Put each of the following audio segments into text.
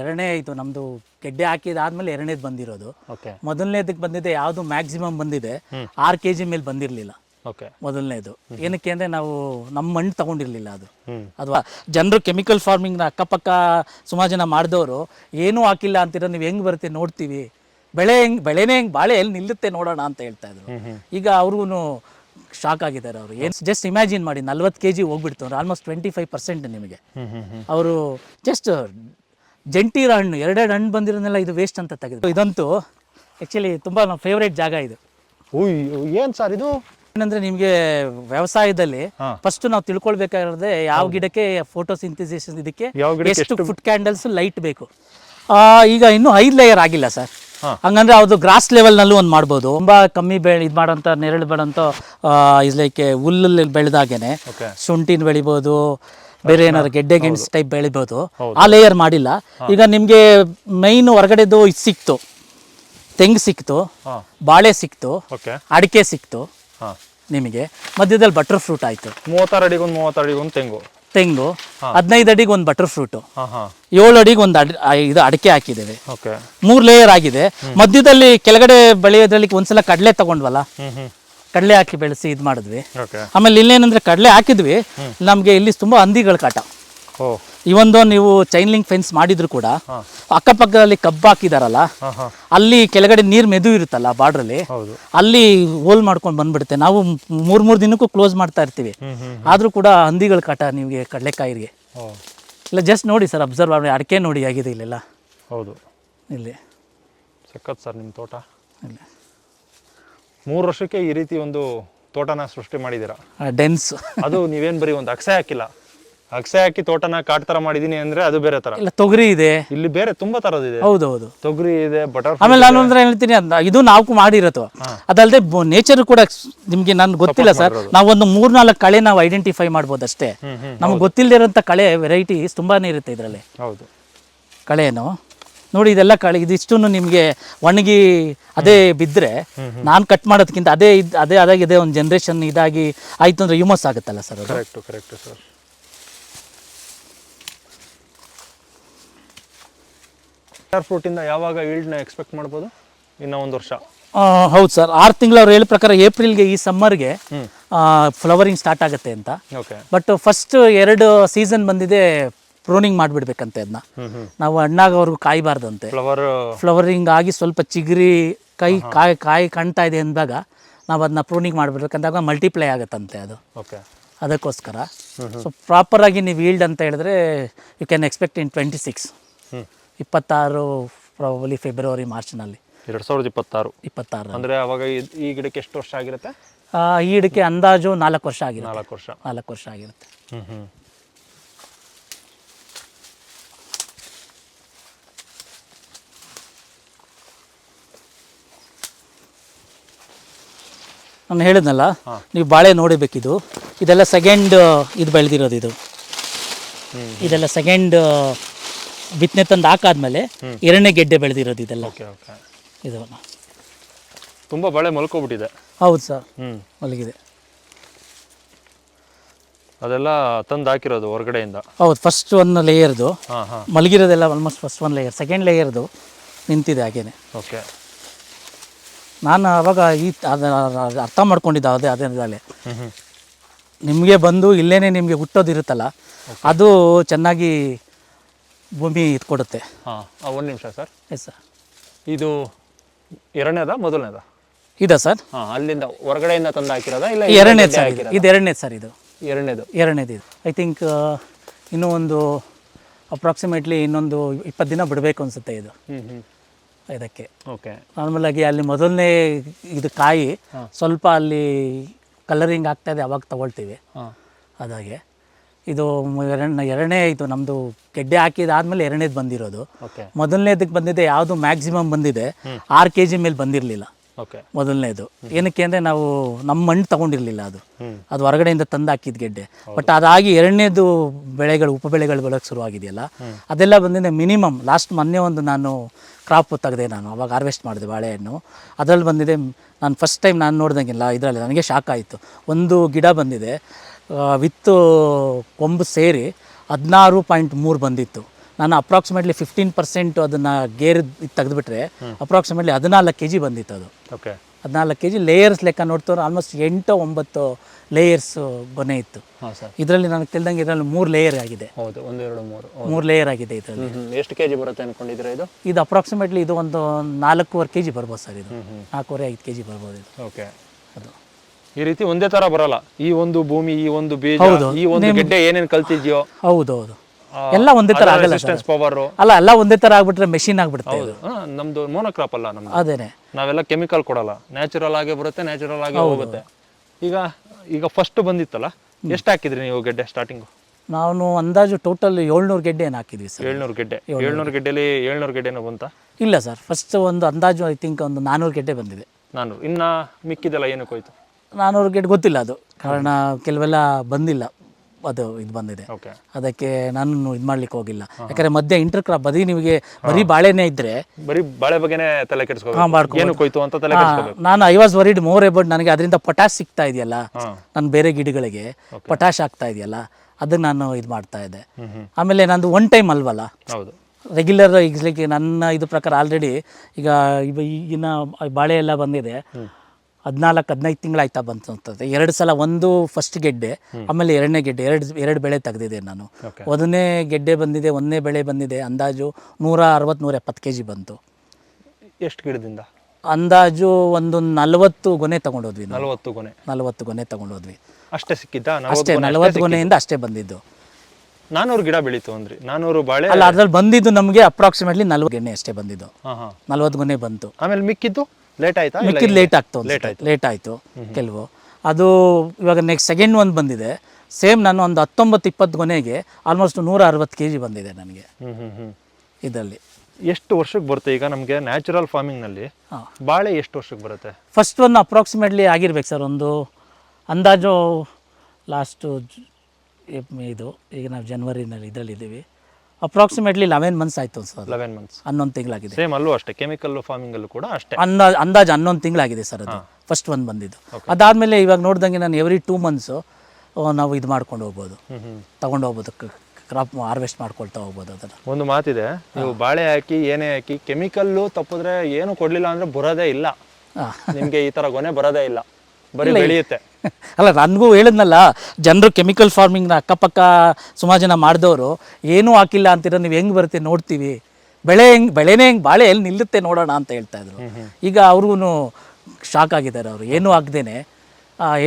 ಎರಡನೇ ಇದು ನಮ್ಮದು ಗೆಡ್ಡೆ ಹಾಕಿದಾದ್ಮೇಲೆ ಎರಡನೇದು ಬಂದಿರೋದು. ಓಕೆ ಮೊದಲನೇದಕ್ಕೆ ಬಂದಿದೆ ಯಾವುದು ಮ್ಯಾಕ್ಸಿಮಮ್ ಬಂದಿದೆ ಆರು ಕೆ ಜಿ ಮೇಲೆ ಬಂದಿರಲಿಲ್ಲ. ಓಕೆ ಮೊದಲನೇದು. ಏನಕ್ಕೆ ಅಂದ್ರೆ ನಾವು ನಮ್ಮ ಮಣ್ಣು ತಗೊಂಡಿರಲಿಲ್ಲ ಅದು. ಅಥವಾ ಜನರು ಕೆಮಿಕಲ್ ಫಾರ್ಮಿಂಗ್ನ ಅಕ್ಕಪಕ್ಕ ಸುಮಾರು ಜನ ಮಾಡಿದವರು ಏನೂ ಹಾಕಿಲ್ಲ ಅಂತಿರೋ ನೀವು ಹೆಂಗೆ ಬರುತ್ತೆ ನೋಡ್ತೀವಿ. ಬೆಳೆ ಹೆಂಗೆ ಬೆಳೆನೇ ಹೆಂಗೆ ಬಾಳೆ ಎಲ್ಲಿ ನಿಲ್ಲುತ್ತೆ ನೋಡೋಣ ಅಂತ ಹೇಳ್ತಾ ಇದ್ರು. ಈಗ ಅವ್ರಿಗೂ ಶಾಕ್ ಆಗಿದ್ದಾರೆ ಅವರು. ಏನು ಜಸ್ಟ್ ಇಮ್ಯಾಜಿನ್ ಮಾಡಿ ನಲ್ವತ್ತು ಕೆ ಜಿ ಹೋಗ್ಬಿಡ್ತು ಅಂದ್ರೆ ಆಲ್ಮೋಸ್ಟ್ ಟ್ವೆಂಟಿ ಫೈವ್ ಪರ್ಸೆಂಟ್ ನಿಮಗೆ ಅವರು ಜಸ್ಟ್ ಜಂಟೀರ ಹಣ್ಣು ಎರಡೆರಡು ಹಣ್ಣು ಬಂದಿರೋನೆಲ್ಲ ಇದು ವೇಸ್ಟ್ ಅಂತ ತೆಗೆದು ಇದಂತೂ ಆ್ಯಕ್ಚುಲಿ ತುಂಬ ನಮ್ಮ ಫೇವ್ರೇಟ್ ಜಾಗ ಇದು. ಏನು ಸರ್ ಇದು? ಏನಂದ್ರೆ ನಿಮಗೆ ವ್ಯವಸಾಯದಲ್ಲಿ. ಫಸ್ಟ್ ನಾವು ತಿಳ್ಕೊಳ್ಬೇಕಾಗಿರೋದೇ ಯಾವ ಗಿಡಕ್ಕೆ ಫೋಟೋ ಸಿಂಥಿಸಿಸ್ ಇದಕ್ಕೆ ಎಷ್ಟು ಫುಡ್ ಕ್ಯಾಂಡಲ್ಸ್ ಲೈಟ್ ಬೇಕು? ಆ, ಈಗ ಇನ್ನೂ ಐದು ಲೇಯರ್ ಆಗಿಲ್ಲ ಸರ್. ಹಂಗಂದ್ರೆ ಅದು ಗ್ರಾಸ್ ಲೆವೆಲ್ನಲ್ಲೂ ಒಂದು ಮಾಡ್ಬೋದು. ತುಂಬ ಕಮ್ಮಿ ಬೆಳೆ ಇದು ಮಾಡೋಂಥ ನೆರಳು ಆ ಇಸ್ ಲೈಕ್ ಹುಲ್ಲಲ್ಲಿ ಬೆಳೆದಾಗೇನೆ. ಶುಂಠಿನ ಬೆಳಿಬೋದು ಬೇರೆ ಏನಾದ್ರು ಗೆಡ್ಡೆ ಗೆಣಸು ಟೈಪ್ ಬೆಳಿಬೋದು. ಆ ಲೇಯರ್ ಮಾಡಿಲ್ಲ. ಈಗ ನಿಮಗೆ ಮೈನ್ ಹೊರಗಡೆದು ಇದು ಸಿಕ್ತು. ತೆಂಗು ಸಿಕ್ತು ಬಾಳೆ ಸಿಕ್ತು ಅಡಿಕೆ ಸಿಕ್ತು ನಿಮಗೆ. ಮಧ್ಯದಲ್ಲಿ ಬಟರ್ ಫ್ರೂಟ್ ಆಯ್ತು. ಮೂವತ್ತಾರು ಅಡಿಗೆ ಒಂದು ಮೂವತ್ತಾರು ಅಡಿಗೆ ಒಂದು ತೆಂಗು. ತೆಂಗು ಹದಿನೈದು ಅಡಿಗೆ ಒಂದು ಬಟರ್ ಫ್ರೂಟ್ ಏಳು ಅಡಿಗೆ ಒಂದು ಇದು ಅಡಿಕೆ ಹಾಕಿದ್ದೇವೆ. ಮೂರು ಲೇಯರ್ ಆಗಿದೆ. ಮಧ್ಯದಲ್ಲಿ ಕೆಳಗಡೆ ಬೆಳೆಯೋದ್ರಲ್ಲಿ ಒಂದ್ಸಲ ಕಡಲೆ ತಗೊಂಡ್ವಲ್ಲ? ಕಡಲೆ ಹಾಕಿ ಬೆಳೆಸಿ ಇದು ಮಾಡಿದ್ವಿ. ಆಮೇಲೆ ಇಲ್ಲೇನಂದ್ರೆ ಕಡಲೆ ಹಾಕಿದ್ವಿ. ನಮಗೆ ಇಲ್ಲಿ ತುಂಬ ಹಂದಿಗಳ ಕಾಟ. ಒಂದು ನೀವು ಚೈನ್ ಲಿಂಕ್ ಫೆನ್ಸ್ ಮಾಡಿದ್ರು ಕೂಡ ಅಕ್ಕಪಕ್ಕದಲ್ಲಿ ಕಬ್ಬು ಹಾಕಿದಾರಲ್ಲ ಅಲ್ಲಿ ಕೆಳಗಡೆ ನೀರು ಮೆದು ಇರುತ್ತಲ್ಲ ಬಾರ್ಡ್ರಲ್ಲಿ ಹೌದು. ಅಲ್ಲಿ ಹೋಲ್ ಮಾಡ್ಕೊಂಡು ಬಂದ್ಬಿಡುತ್ತೆ. ನಾವು ಮೂರು ಮೂರು ದಿನಕ್ಕೂ ಕ್ಲೋಸ್ ಮಾಡ್ತಾ ಇರ್ತೀವಿ. ಆದರೂ ಕೂಡ ಹಂದಿಗಳ ಕಾಟ ನಿಮಗೆ ಕಡಲೆಕಾಯಿಗೆ. ಇಲ್ಲ ಜಸ್ಟ್ ನೋಡಿ ಸರ್ ಅಬ್ಸರ್ವ್ ಮಾಡಿ ಅಡಿಕೆ ನೋಡಿ ಆಗಿದೆ ಇಲ್ಲೆಲ್ಲ? ಹೌದು. ಇಲ್ಲಿ. ಸಕ್ಕತ್ ಸರ್ ನಿಮ್ಮ ತೋಟ. ಇಲ್ಲಿ. ಮೂರು ವರ್ಷಕ್ಕೆ ಈ ರೀತಿ ಒಂದು ತೋಟನ ಸೃಷ್ಟಿ ಮಾಡಿದ್ದೀರಾ? ಡೆನ್ಸ್ ಅದು ನೀವೇನ್ ಬರೀ ಒಂದು ಅಕ್ಸೆ ಹಾಕಿಲ್ಲ. ಅಕ್ಸೆ ಹಾಕಿ ತೋಟನ ಕಾಟ್ ತರ ಮಾಡಿದೀನಿ ಅಂದ್ರೆ ಅದು ಬೇರೆ ತರ. ಇಲ್ಲ ತೊಗರಿ ಇದೆ. ಇಲ್ಲಿ ಬೇರೆ ತುಂಬಾ ತರದಿದೆ ಹೌದೌದು. ತೊಗರಿ ಇದೆ ಬಟರ್ ಆಮೇಲೆ ನಾನು ಅಂದ್ರೆ ಹೇಳ್ತೀನಿ ಅದ್ನ- ಇದು ನಾವು ಮಾಡಿರೋದು. ಅದಲ್ಲದೆ ನೇಚರ್ ಕೂಡ ನಿಮ್ಗೆ ನನ್ ಗೊತ್ತಿಲ್ಲ ಸರ್. ನಾವು ಒಂದು ಮೂರ್ ನಾಲ್ಕು ಕಳೆ ನಾವು ಐಡೆಂಟಿಫೈ ಮಾಡ್ಬೋದು ಅಷ್ಟೇ ಹ್ಮ್ ಹ್ಮ್ ನಮ್ಗೆ ಗೊತ್ತಿಲ್ಲದಿರೋಂಥ ಕಳೆ ವೆರೈಟೀಸ್ ತುಂಬಾನೇ ಇರುತ್ತೆ ಇದರಲ್ಲಿ. ಹೌದು. ಕಳೆನು ನೋಡಿ ಇದೆಲ್ಲ ಕಳಿ ಇದಿಷ್ಟು ನಿಮಗೆ ಒಣಗಿ ಅದೇ ಬಿದ್ದರೆ ನಾನು ಕಟ್ ಮಾಡೋದಕ್ಕಿಂತ ಅದೇ ಇದು ಅದೇ ಅದಾಗಿದೆ ಒಂದು ಜನ್ರೇಷನ್ ಇದಾಗಿ ಆಯ್ತು ಅಂದ್ರೆ ಯುಮಸ್ ಆಗುತ್ತಲ್ಲ ಸರ್ ಅದು? Correct correct sir. ಸ್ಟಾರ್ ಫ್ರೂಟಿಂದ ಯಾವಾಗ ಈಲ್ಡ್ನ ಎಕ್ಸ್ಪೆಕ್ಟ್ ಮಾಡ್ಬೋದು? ಇನ್ನ ಒಂದು ವರ್ಷ. ಹೌದು ಸರ್. ಆರು ತಿಂಗಳು ಅವ್ರು ಹೇಳೋ ಪ್ರಕಾರ ಏಪ್ರಿಲ್ಗೆ ಈ ಸಮ್ಮರ್ಗೆ ಫ್ಲವರಿಂಗ್ ಸ್ಟಾರ್ಟ್ ಆಗುತ್ತೆ ಅಂತ. ಓಕೆ ಬಟ್ ಫಸ್ಟ್ ಎರಡು ಸೀಸನ್ ಬಂದಿದೆ ಪ್ರೂನಿಂಗ್ ಮಾಡಿಬಿಡ್ಬೇಕಂತೆ ಅದನ್ನ ನಾವು ಹಣ್ಣಾಗೋವರೆಗೂ ಕಾಯಬಾರ್ದಂತೆ. ಫ್ಲವರ್ ಫ್ಲವರಿಂಗ್ ಆಗಿ ಸ್ವಲ್ಪ ಚಿಗುರಿ ಕೈ ಕಾಯಿ ಕಾಯಿ ಕಾಣ್ತಾ ಇದೆ ಅಂದಾಗ ನಾವು ಅದನ್ನ ಪ್ರೂನಿಂಗ್ ಮಾಡಿಬಿಡ್ಬೇಕಂದಾಗ ಮಲ್ಟಿಪ್ಲೈ ಆಗುತ್ತಂತೆ ಅದು. ಓಕೆ ಅದಕ್ಕೋಸ್ಕರ. ಸೊ ಪ್ರಾಪರಾಗಿ ನೀವು ಈಲ್ಡ್ ಅಂತ ಹೇಳಿದ್ರೆ you can expect in twenty six ಇಪ್ಪತ್ತಾರು ಪ್ರಾಬಲಿ ಫೆಬ್ರವರಿ ಮಾರ್ಚ್ನಲ್ಲಿ ಎರಡು ಸಾವಿರದ ಇಪ್ಪತ್ತಾರು. ಇಪ್ಪತ್ತಾರು ಅಂದರೆ ಅವಾಗ ಈ ಗಿಡಕ್ಕೆ ಎಷ್ಟು ವರ್ಷ ಆಗಿರುತ್ತೆ? ಈ ಗಿಡಕ್ಕೆ ಅಂದಾಜು ನಾಲ್ಕು ವರ್ಷ ಆಗಿರುತ್ತೆ. ನಾಲ್ಕು ವರ್ಷ. ನಾಲ್ಕು ವರ್ಷ ಆಗಿರುತ್ತೆ. ಹ್ಞೂ ಹ್ಮ್. ನಾನು ಹೇಳಿದ್ನಲ್ಲ ನೀವು ಬಾಳೆ ನೋಡಬೇಕಿದು. ಇದೆಲ್ಲ ಸೆಕೆಂಡ್ ಇದು ಬೆಳೆದಿರೋದು ಇದು. ಇದೆಲ್ಲ ಸೆಕೆಂಡ್ ಬಿತ್ತನೆ ತಂದು ಹಾಕಾದ್ಮೇಲೆ ಎರಡನೇ ಗೆಡ್ಡೆ ಬೆಳೆದಿರೋದು ಇದೆಲ್ಲ. ಇದು. ತುಂಬಾ ಬಾಳೆ ಮಲ್ಕೋಬಿಟ್ಟಿದೆ. ಹೌದು ಸರ್. ಮಲಗಿದೆ. ಅದೆಲ್ಲ ತಂದು ಹಾಕಿರೋದು ಹೊರಗಡೆಯಿಂದ. ಹೌದು ಫಸ್ಟ್ ಒನ್ ಲೇಯರ್ದು ಮಲಗಿರೋದೆಲ್ಲ almost first one layer second ಲೇಯರ್ದು ನಿಂತಿದೆ ಹಾಗೇನೆ. ಓಕೆ. ನಾನು ಅವಾಗ ಈ ಅದ ಅರ್ಥ ಮಾಡ್ಕೊಂಡಿದ್ದೆ ಅದೇ ಅದೇ ನಿಮಗೆ ಬಂದು ಇಲ್ಲೇನೆ ನಿಮಗೆ ಹುಟ್ಟೋದಿರುತ್ತಲ್ಲ ಅದು ಚೆನ್ನಾಗಿ ಭೂಮಿ ಇದ್ಕೊಡುತ್ತೆ ಕೊಡುತ್ತೆ ಹಾ ಒಂದು ನಿಮಿಷ ಸರ್. ಎಸ್ ಸರ್ ಇದು ಎರಡನೇದ ಮೊದಲನೇದ? ಇದಾ ಸರ್ ಹಾ ಅಲ್ಲಿಂದ ಹೊರಗಡೆಯಿಂದ ತಂದು ಹಾಕಿರೋದ ಇಲ್ಲ ಎರಡನೇದು ಸರ್ ಇದು ಇದು ಎರಡನೇದು ಸರ್ ಇದು. ಎರಡನೇದು. ಎರಡನೇದು ಇದು. ಐ ಥಿಂಕ್ ಇನ್ನೂ ಒಂದು ಅಪ್ರಾಕ್ಸಿಮೇಟ್ಲಿ ಇನ್ನೊಂದು ಇಪ್ಪತ್ತು ದಿನ ಬಿಡಬೇಕು ಅನಿಸುತ್ತೆ ಇದು. ಹ್ಞೂ ಹ್ಮ್. ಇದಕ್ಕೆ. ಓಕೆ. ನಾರ್ಮಲಾಗಿ ಅಲ್ಲಿ ಮೊದಲನೇ ಇದು ಕಾಯಿ ಸ್ವಲ್ಪ ಅಲ್ಲಿ ಕಲರಿಂಗ್ ಆಗ್ತಾ ಇದೆ ಅವಾಗ ತಗೊಳ್ತೀವಿ. ಅದಾಗೆ. ಇದು ಎರಡನೇ ಎರಡನೇ ಇದು ನಮ್ಮದು ಗೆಡ್ಡೆ ಹಾಕಿದಾದ್ಮೇಲೆ ಎರಡನೇದು ಬಂದಿರೋದು. ಮೊದಲನೇದಕ್ಕೆ ಬಂದಿದೆ ಯಾವುದು ಮ್ಯಾಕ್ಸಿಮಮ್ ಬಂದಿದೆ ಆರು ಕೆ ಜಿ ಮೇಲೆ ಬಂದಿರಲಿಲ್ಲ. ಮೊದಲನೇದು. ಏನಕ್ಕೆ ಅಂದರೆ ನಾವು ನಮ್ಮ ಮಣ್ಣು ತಗೊಂಡಿರಲಿಲ್ಲ ಅದು. ಅದು ಹೊರಗಡೆಯಿಂದ ತಂದು ಹಾಕಿದ ಗೆಡ್ಡೆ. ಬಟ್ ಅದಾಗಿ ಎರಡನೇದು ಬೆಳೆಗಳು ಉಪಬೆಳೆಗಳು ಬೆಳಕ್ಕೆ ಶುರುವಾಗಿದೆಯಲ್ಲ. ಅದೆಲ್ಲ ಬಂದಿದೆ ಮಿನಿಮಮ್ ಲಾಸ್ಟ್ ಮೊನ್ನೆ ಒಂದು ನಾನು ಕ್ರಾಪ್ ತೆಗೆದೆ ನಾನು ಅವಾಗ ಹಾರ್ವೆಸ್ಟ್ ಮಾಡಿದೆ ಬಾಳೆಹಣ್ಣು. ಅದರಲ್ಲಿ ಬಂದಿದೆ ನಾನು ಫಸ್ಟ್ ಟೈಮ್ ನಾನು ನೋಡ್ದಂಗಿಲ್ಲ ಇದರಲ್ಲಿ ನನಗೆ ಶಾಕ್ ಆಯಿತು. ಒಂದು ಗಿಡ ಬಂದಿದೆ ವಿತ್ತು ಕೊಂಬು ಸೇರಿ ಹದಿನಾರು ಪಾಯಿಂಟ್ ಮೂರು ಬಂದಿತ್ತು. ನಾನು ಅಪ್ರಾಕ್ಸಿಮೇಟ್ಲಿ ಫಿಫ್ಟೀನ್ ಪರ್ಸೆಂಟ್ ಅದನ್ನು ಗೇರ್ ತೆಗೆದುಬಿಟ್ರೆ ಅಪ್ರಾಕ್ಸಿಮೇಟ್ಲಿ ಹದಿನಾಲ್ಕು ಕೆ ಜಿ ಬಂದಿತ್ತು ಅದು. ಓಕೆ ಹದಿನಾಲ್ಕು ಕೆ ಜಿ ಲೇಯರ್ಸ್ ಲೆಕ್ಕ ನೋಡ್ತಾರೆ ಆಲ್ಮೋಸ್ಟ್ ಎಂಟು ಒಂಬತ್ತು ಲೇಯರ್ಸ್ ಗೊನೆ ಇತ್ತು. ಇದರಲ್ಲಿ ನನಗೆ ತಿಳಿದಂಗೆ ಇದರಲ್ಲಿ ಮೂರು ಲೇಯರ್ ಆಗಿದೆ. ಹೌದು ಒಂದು ಎರಡು ಮೂರು. ಮೂರು ಲೇಯರ್ ಆಗಿದೆ ಇದರಲ್ಲಿ. ಎಷ್ಟು ಕೆ ಜಿ ಬರುತ್ತೆ ಅನ್ಕೊಂಡಿದ್ರೆ ಇದು? ಇದು ಅಪ್ರಾಕ್ಸಿಮೇಟ್ಲಿ ಇದು ಒಂದು ನಾಲ್ಕೂವರೆ ಕೆಜಿ ಬರ್ಬೋದು ಸರ್ ಇದು. ನಾಲ್ಕೂವರೆ ಐದು ಕೆಜಿ ಬರ್ಬೋದು ಇದು. ಓಕೆ. ಅದು. ಈ ರೀತಿ ಒಂದೇ ತರ ಬರಲ್ಲ. ಈ ಒಂದು ಭೂಮಿ ಈ ಒಂದು ಬೀಜ. ಈ ಒಂದು ಗೆಡ್ಡೆ ಏನೇನು ಕಲ್ತಿದ್ಯೋ? ಹೌದು ಹೌದು ಎಲ್ಲ ಒಂದೇ ತರ ಆಗಲ್ಲ ಪವರ್ ಅಲ್ಲ ಎಲ್ಲ ಒಂದೇ ತರ ಆಗ್ಬಿಟ್ರೆ ಮೆಷಿನ್ ಆಗ್ಬಿಡುತ್ತೆ ನಮ್ದು ಮೋನೋಕ್ರಾಪ್ ಅಲ್ಲ ನಮ್ದು. ಅದೇನೆ. ನಾವೆಲ್ಲ ಕೆಮಿಕಲ್ ಕೊಡಲ್ಲ. ನ್ಯಾಚುರಲ್ ಆಗೇ ಬರುತ್ತೆ ನ್ಯಾಚುರಲ್ ಆಗೇ ಹೋಗುತ್ತೆ. ಈಗ ಈಗ ಫಸ್ಟ್ ಬಂದಿತ್ತಲ್ಲ? ಎಷ್ಟು ಹಾಕಿದ್ರಿ ನೀವು ಗೆಡ್ಡೆ ಸ್ಟಾರ್ಟಿಂಗು ನಾನು ಅಂದಾಜು ಟೋಟಲ್ ಏಳ್ನೂರು ಗೆಡ್ಡೆ ಏನು ಹಾಕಿದ್ವಿ ಸರ್. ಏಳ್ನೂರು ಗೆಡ್ಡೆ. ಏಳ್ನೂರು ಗೆಡ್ಡೆಲಿ ಏಳ್ನೂರು ಗೆಡ್ಡೆನೂ ಬಂತ? ಇಲ್ಲ ಸರ್ ಫಸ್ಟ್ ಒಂದು ಅಂದಾಜು ಐ ಥಿಂಕ್ ಒಂದು ನಾನ್ನೂರು ಗೆಡ್ಡೆ ಬಂದಿದೆ. ನಾನು ಇನ್ನು ಮಿಕ್ಕಿದೆಲ್ಲ ಏನಕ್ಕೆ ಹೋಯ್ತು? ನಾನ್ನೂರು ಗೆಡ್ಡೆ ಗೊತ್ತಿಲ್ಲ ಅದು. ಕಾರಣ ಕೆಲವೆಲ್ಲ ಬಂದಿಲ್ಲ. ಅದು ಇದು ಬಂದಿದೆ. ಅದಕ್ಕೆ ನಾನು ಇದು ಮಾಡ್ಲಿಕ್ಕೆ ಹೋಗಿಲ್ಲ. ಯಾಕಂದ್ರೆ ಮಧ್ಯೆ ಇಂಟರ್ ಕ್ರಾಪ್ ಬರೀ ನಿಮಗೆ ಬರೀ ಬಾಳೆನೇ ಇದ್ರೆ ಬರೀ ಬಾಳೆ ಬಗ್ಗೆನೇ ತಲೆ ಕೆಡಿಸ್ಕೋಬೇಕು. ಅಂತ ನಾನು I was worried more about ನನಗೆ ಅದರಿಂದ ಪೊಟ್ಯಾಶ್ ಸಿಗ್ತಾ ಇದೆಯಲ್ಲ ನಾನು ನನ್ನ ಬೇರೆ ಗಿಡಗಳಿಗೆ ಪಟಾಶ್ ಆಗ್ತಾ ಇದೆಯಲ್ಲ ಅದನ್ನ ನಾನು ಇದು ಮಾಡ್ತಾ ಇದ್ದೆ. ಆಮೇಲೆ ನಂದು ಒನ್ ಟೈಮ್ ಅಲ್ವಲ್ಲ? ಹೌದು. ರೆಗ್ಯುಲರ್ ಈಗ ನನ್ನ ಇದು ಪ್ರಕಾರ ಆಲ್ರೆಡಿ ಈಗ ಈಗಿನ ಬಾಳೆ ಎಲ್ಲ ಬಂದಿದೆ. ಹದಿನಾಲ್ಕು ಹದಿನೈದು ತಿಂಗಳಾಯ್ತಾ ಬಂತು ಅಂತಂದ್ರೆ ಎರಡು ಸಲ ಒಂದು ಫಸ್ಟ್ ಗೆಡ್ಡೆ ಆಮೇಲೆ ಎರಡನೇ ಗೆಡ್ಡೆ ಎರಡು ಎರಡು ಬೆಳೆ ತೆಗೆದಿದೆ ನಾನು. ಒಂದನೇ ಗೆಡ್ಡೆ ಬಂದಿದೆ ಒಂದನೇ ಬೆಳೆ ಬಂದಿದೆ ಅಂದಾಜು ನೂರ ಅರವತ್ತು ನೂರ ಎಪ್ಪತ್ತು ಕೆ ಜಿ ಬಂತು. ಎಷ್ಟು ಗಿಡದಿಂದ? ಅಂದಾಜು ಒಂದು ನಲವತ್ತು ಗೊನೆ ತಗೊಂಡೋದ್ವಿ ನಲವತ್ತು ಗೊನೆ. ನಲವತ್ತು ಗೊನೆ ತಗೊಂಡೋದ್ವಿ. ಅಷ್ಟೇ ಸಿಕ್ಕಿದ್ದ? ಅಷ್ಟೇ ನಲವತ್ತು ಗೊನೆಯಿಂದ ಅಷ್ಟೇ ಬಂದಿದ್ದು. ನಾನೂರು ಗಿಡ ಬೆಳೀತು ಅಂದ್ರೆ ನಾನೂರು ಬಾಳೆ ಅಲ್ಲ ಅದ್ರಲ್ಲಿ ಬಂದಿದ್ದು ನಮಗೆ ಅಪ್ರಾಕ್ಸಿಮೇಟ್ಲಿ ನಲ್ವತ್ತು ಗೆಣ್ಣೆ ಅಷ್ಟೇ ಬಂದಿದ್ದು. ನಲ್ವತ್ತು ಗೊನೆ ಬಂತು. ಆಮೇಲೆ ಮಿಕ್ಕಿದ್ದು? ಲೇಟ್ ಆಯ್ತಾ? ಮಿಕ್ಕಿದ್ ಲೇಟ್ ಆಗ್ತು ಲೇಟ್ ಆಯ್ತು. ಲೇಟ್ ಆಯಿತು ಕೆಲವು. ಅದು ಇವಾಗ ನೆಕ್ಸ್ಟ್ ಸೆಕೆಂಡ್ ಒಂದು ಬಂದಿದೆ. ಸೇಮ್ ನಾನು ಒಂದು ಹತ್ತೊಂಬತ್ತು ಇಪ್ಪತ್ತು ಕೊನೆಗೆ ಆಲ್ಮೋಸ್ಟ್ ನೂರ ಅರವತ್ತು ಕೆ ಜಿ ಬಂದಿದೆ ನನಗೆ. ಇದರಲ್ಲಿ. ಎಷ್ಟು ವರ್ಷಕ್ಕೆ ಬರುತ್ತೆ ಈಗ ನಮಗೆ ನ್ಯಾಚುರಲ್ ಫಾರ್ಮಿಂಗ್ನಲ್ಲಿ ಹಾಂ. ಬಾಳೆ ಎಷ್ಟು ವರ್ಷಕ್ಕೆ ಬರುತ್ತೆ? ಫಸ್ಟ್ ಒಂದು ಅಪ್ರಾಕ್ಸಿಮೇಟ್ಲಿ ಆಗಿರ್ಬೇಕು ಸರ್ ಒಂದು ಅಂದಾಜು ಲಾಸ್ಟು ಇದು ಈಗ ನಾವು ಜನವರಿನಲ್ಲಿ ಇದರಲ್ಲಿದ್ದೀವಿ. ಅಪ್ರಾಕ್ಸಿಮೇಟ್ಲಿ ಲೆವೆನ್ ಮಂತ್ಸ್ ಆಯ್ತು ಸರ್. ಲೆವೆನ್ ಮಂತ್ಸ್ ಹನ್ನೊಂದು ತಿಂಗಳಾಗಿದೆ. ಸೇಮ್ ಅಲ್ಲೂ ಅಷ್ಟೇ ಕೆಮಿಕಲ್ ಫಾರ್ಮಿಂಗಲ್ಲೂ ಕೂಡ ಅಷ್ಟೇ. ಅಂದಾಜು ಅಂದಾಜು ಹನ್ನೊಂದು ತಿಂಗಳಾಗಿದೆ ಸರ್ ಅದು. ಫಸ್ಟ್ ಒಂದು ಬಂದಿದ್ದು. ಅದಾದಮೇಲೆ ಇವಾಗ ನೋಡ್ದಂಗೆ ನಾನು ಎವ್ರಿ ಟೂ ಮಂತ್ಸು ನಾವು ಇದು ಮಾಡ್ಕೊಂಡು ಹೋಗ್ಬೋದು. ತಗೊಂಡು ಹೋಗ್ಬೋದು ಕ್ರಾಪ್ ಹಾರ್ವೆಸ್ಟ್ ಮಾಡ್ಕೊಳ್ತಾ ಹೋಗ್ಬೋದು ಅದನ್ನು. ಒಂದು ಮಾತಿದೆ ನೀವು ಬಾಳೆ ಹಾಕಿ ಏನೇ ಹಾಕಿ ಕೆಮಿಕಲ್ಲು ತಪ್ಪಿದ್ರೆ ಏನು ಕೊಡಲಿಲ್ಲ ಅಂದ್ರೆ ಬರೋದೇ ಇಲ್ಲ. ನಿಮಗೆ ಈ ತರ ಗೊನೆ ಬರೋದೇ ಇಲ್ಲ. ಬರೀ ಬೆಳೆಯುತ್ತೆ. ಅಲ್ಲ ನನಗೂ ಹೇಳಿದ್ನಲ್ಲ ಜನರು ಕೆಮಿಕಲ್ ಫಾರ್ಮಿಂಗ್ನ ಅಕ್ಕಪಕ್ಕ ಸುಮಾರು ಜನ ಮಾಡಿದವರು ಏನೂ ಹಾಕಿಲ್ಲ ಅಂತೀರ ನೀವು ಹೆಂಗೆ ಬರುತ್ತೆ ನೋಡ್ತೀವಿ. ಬೆಳೆ ಹೆಂಗೆ ಬೆಳೆನೇ ಹೆಂಗೆ ಬಾಳೆ ಎಲ್ಲಿ ನಿಲ್ಲುತ್ತೆ ನೋಡೋಣ ಅಂತ ಹೇಳ್ತಾ ಇದ್ರು. ಈಗ ಅವ್ರಿಗೂ ಶಾಕ್ ಆಗಿದ್ದಾರೆ ಅವರು. ಏನೂ ಹಾಕ್ದೇನೆ.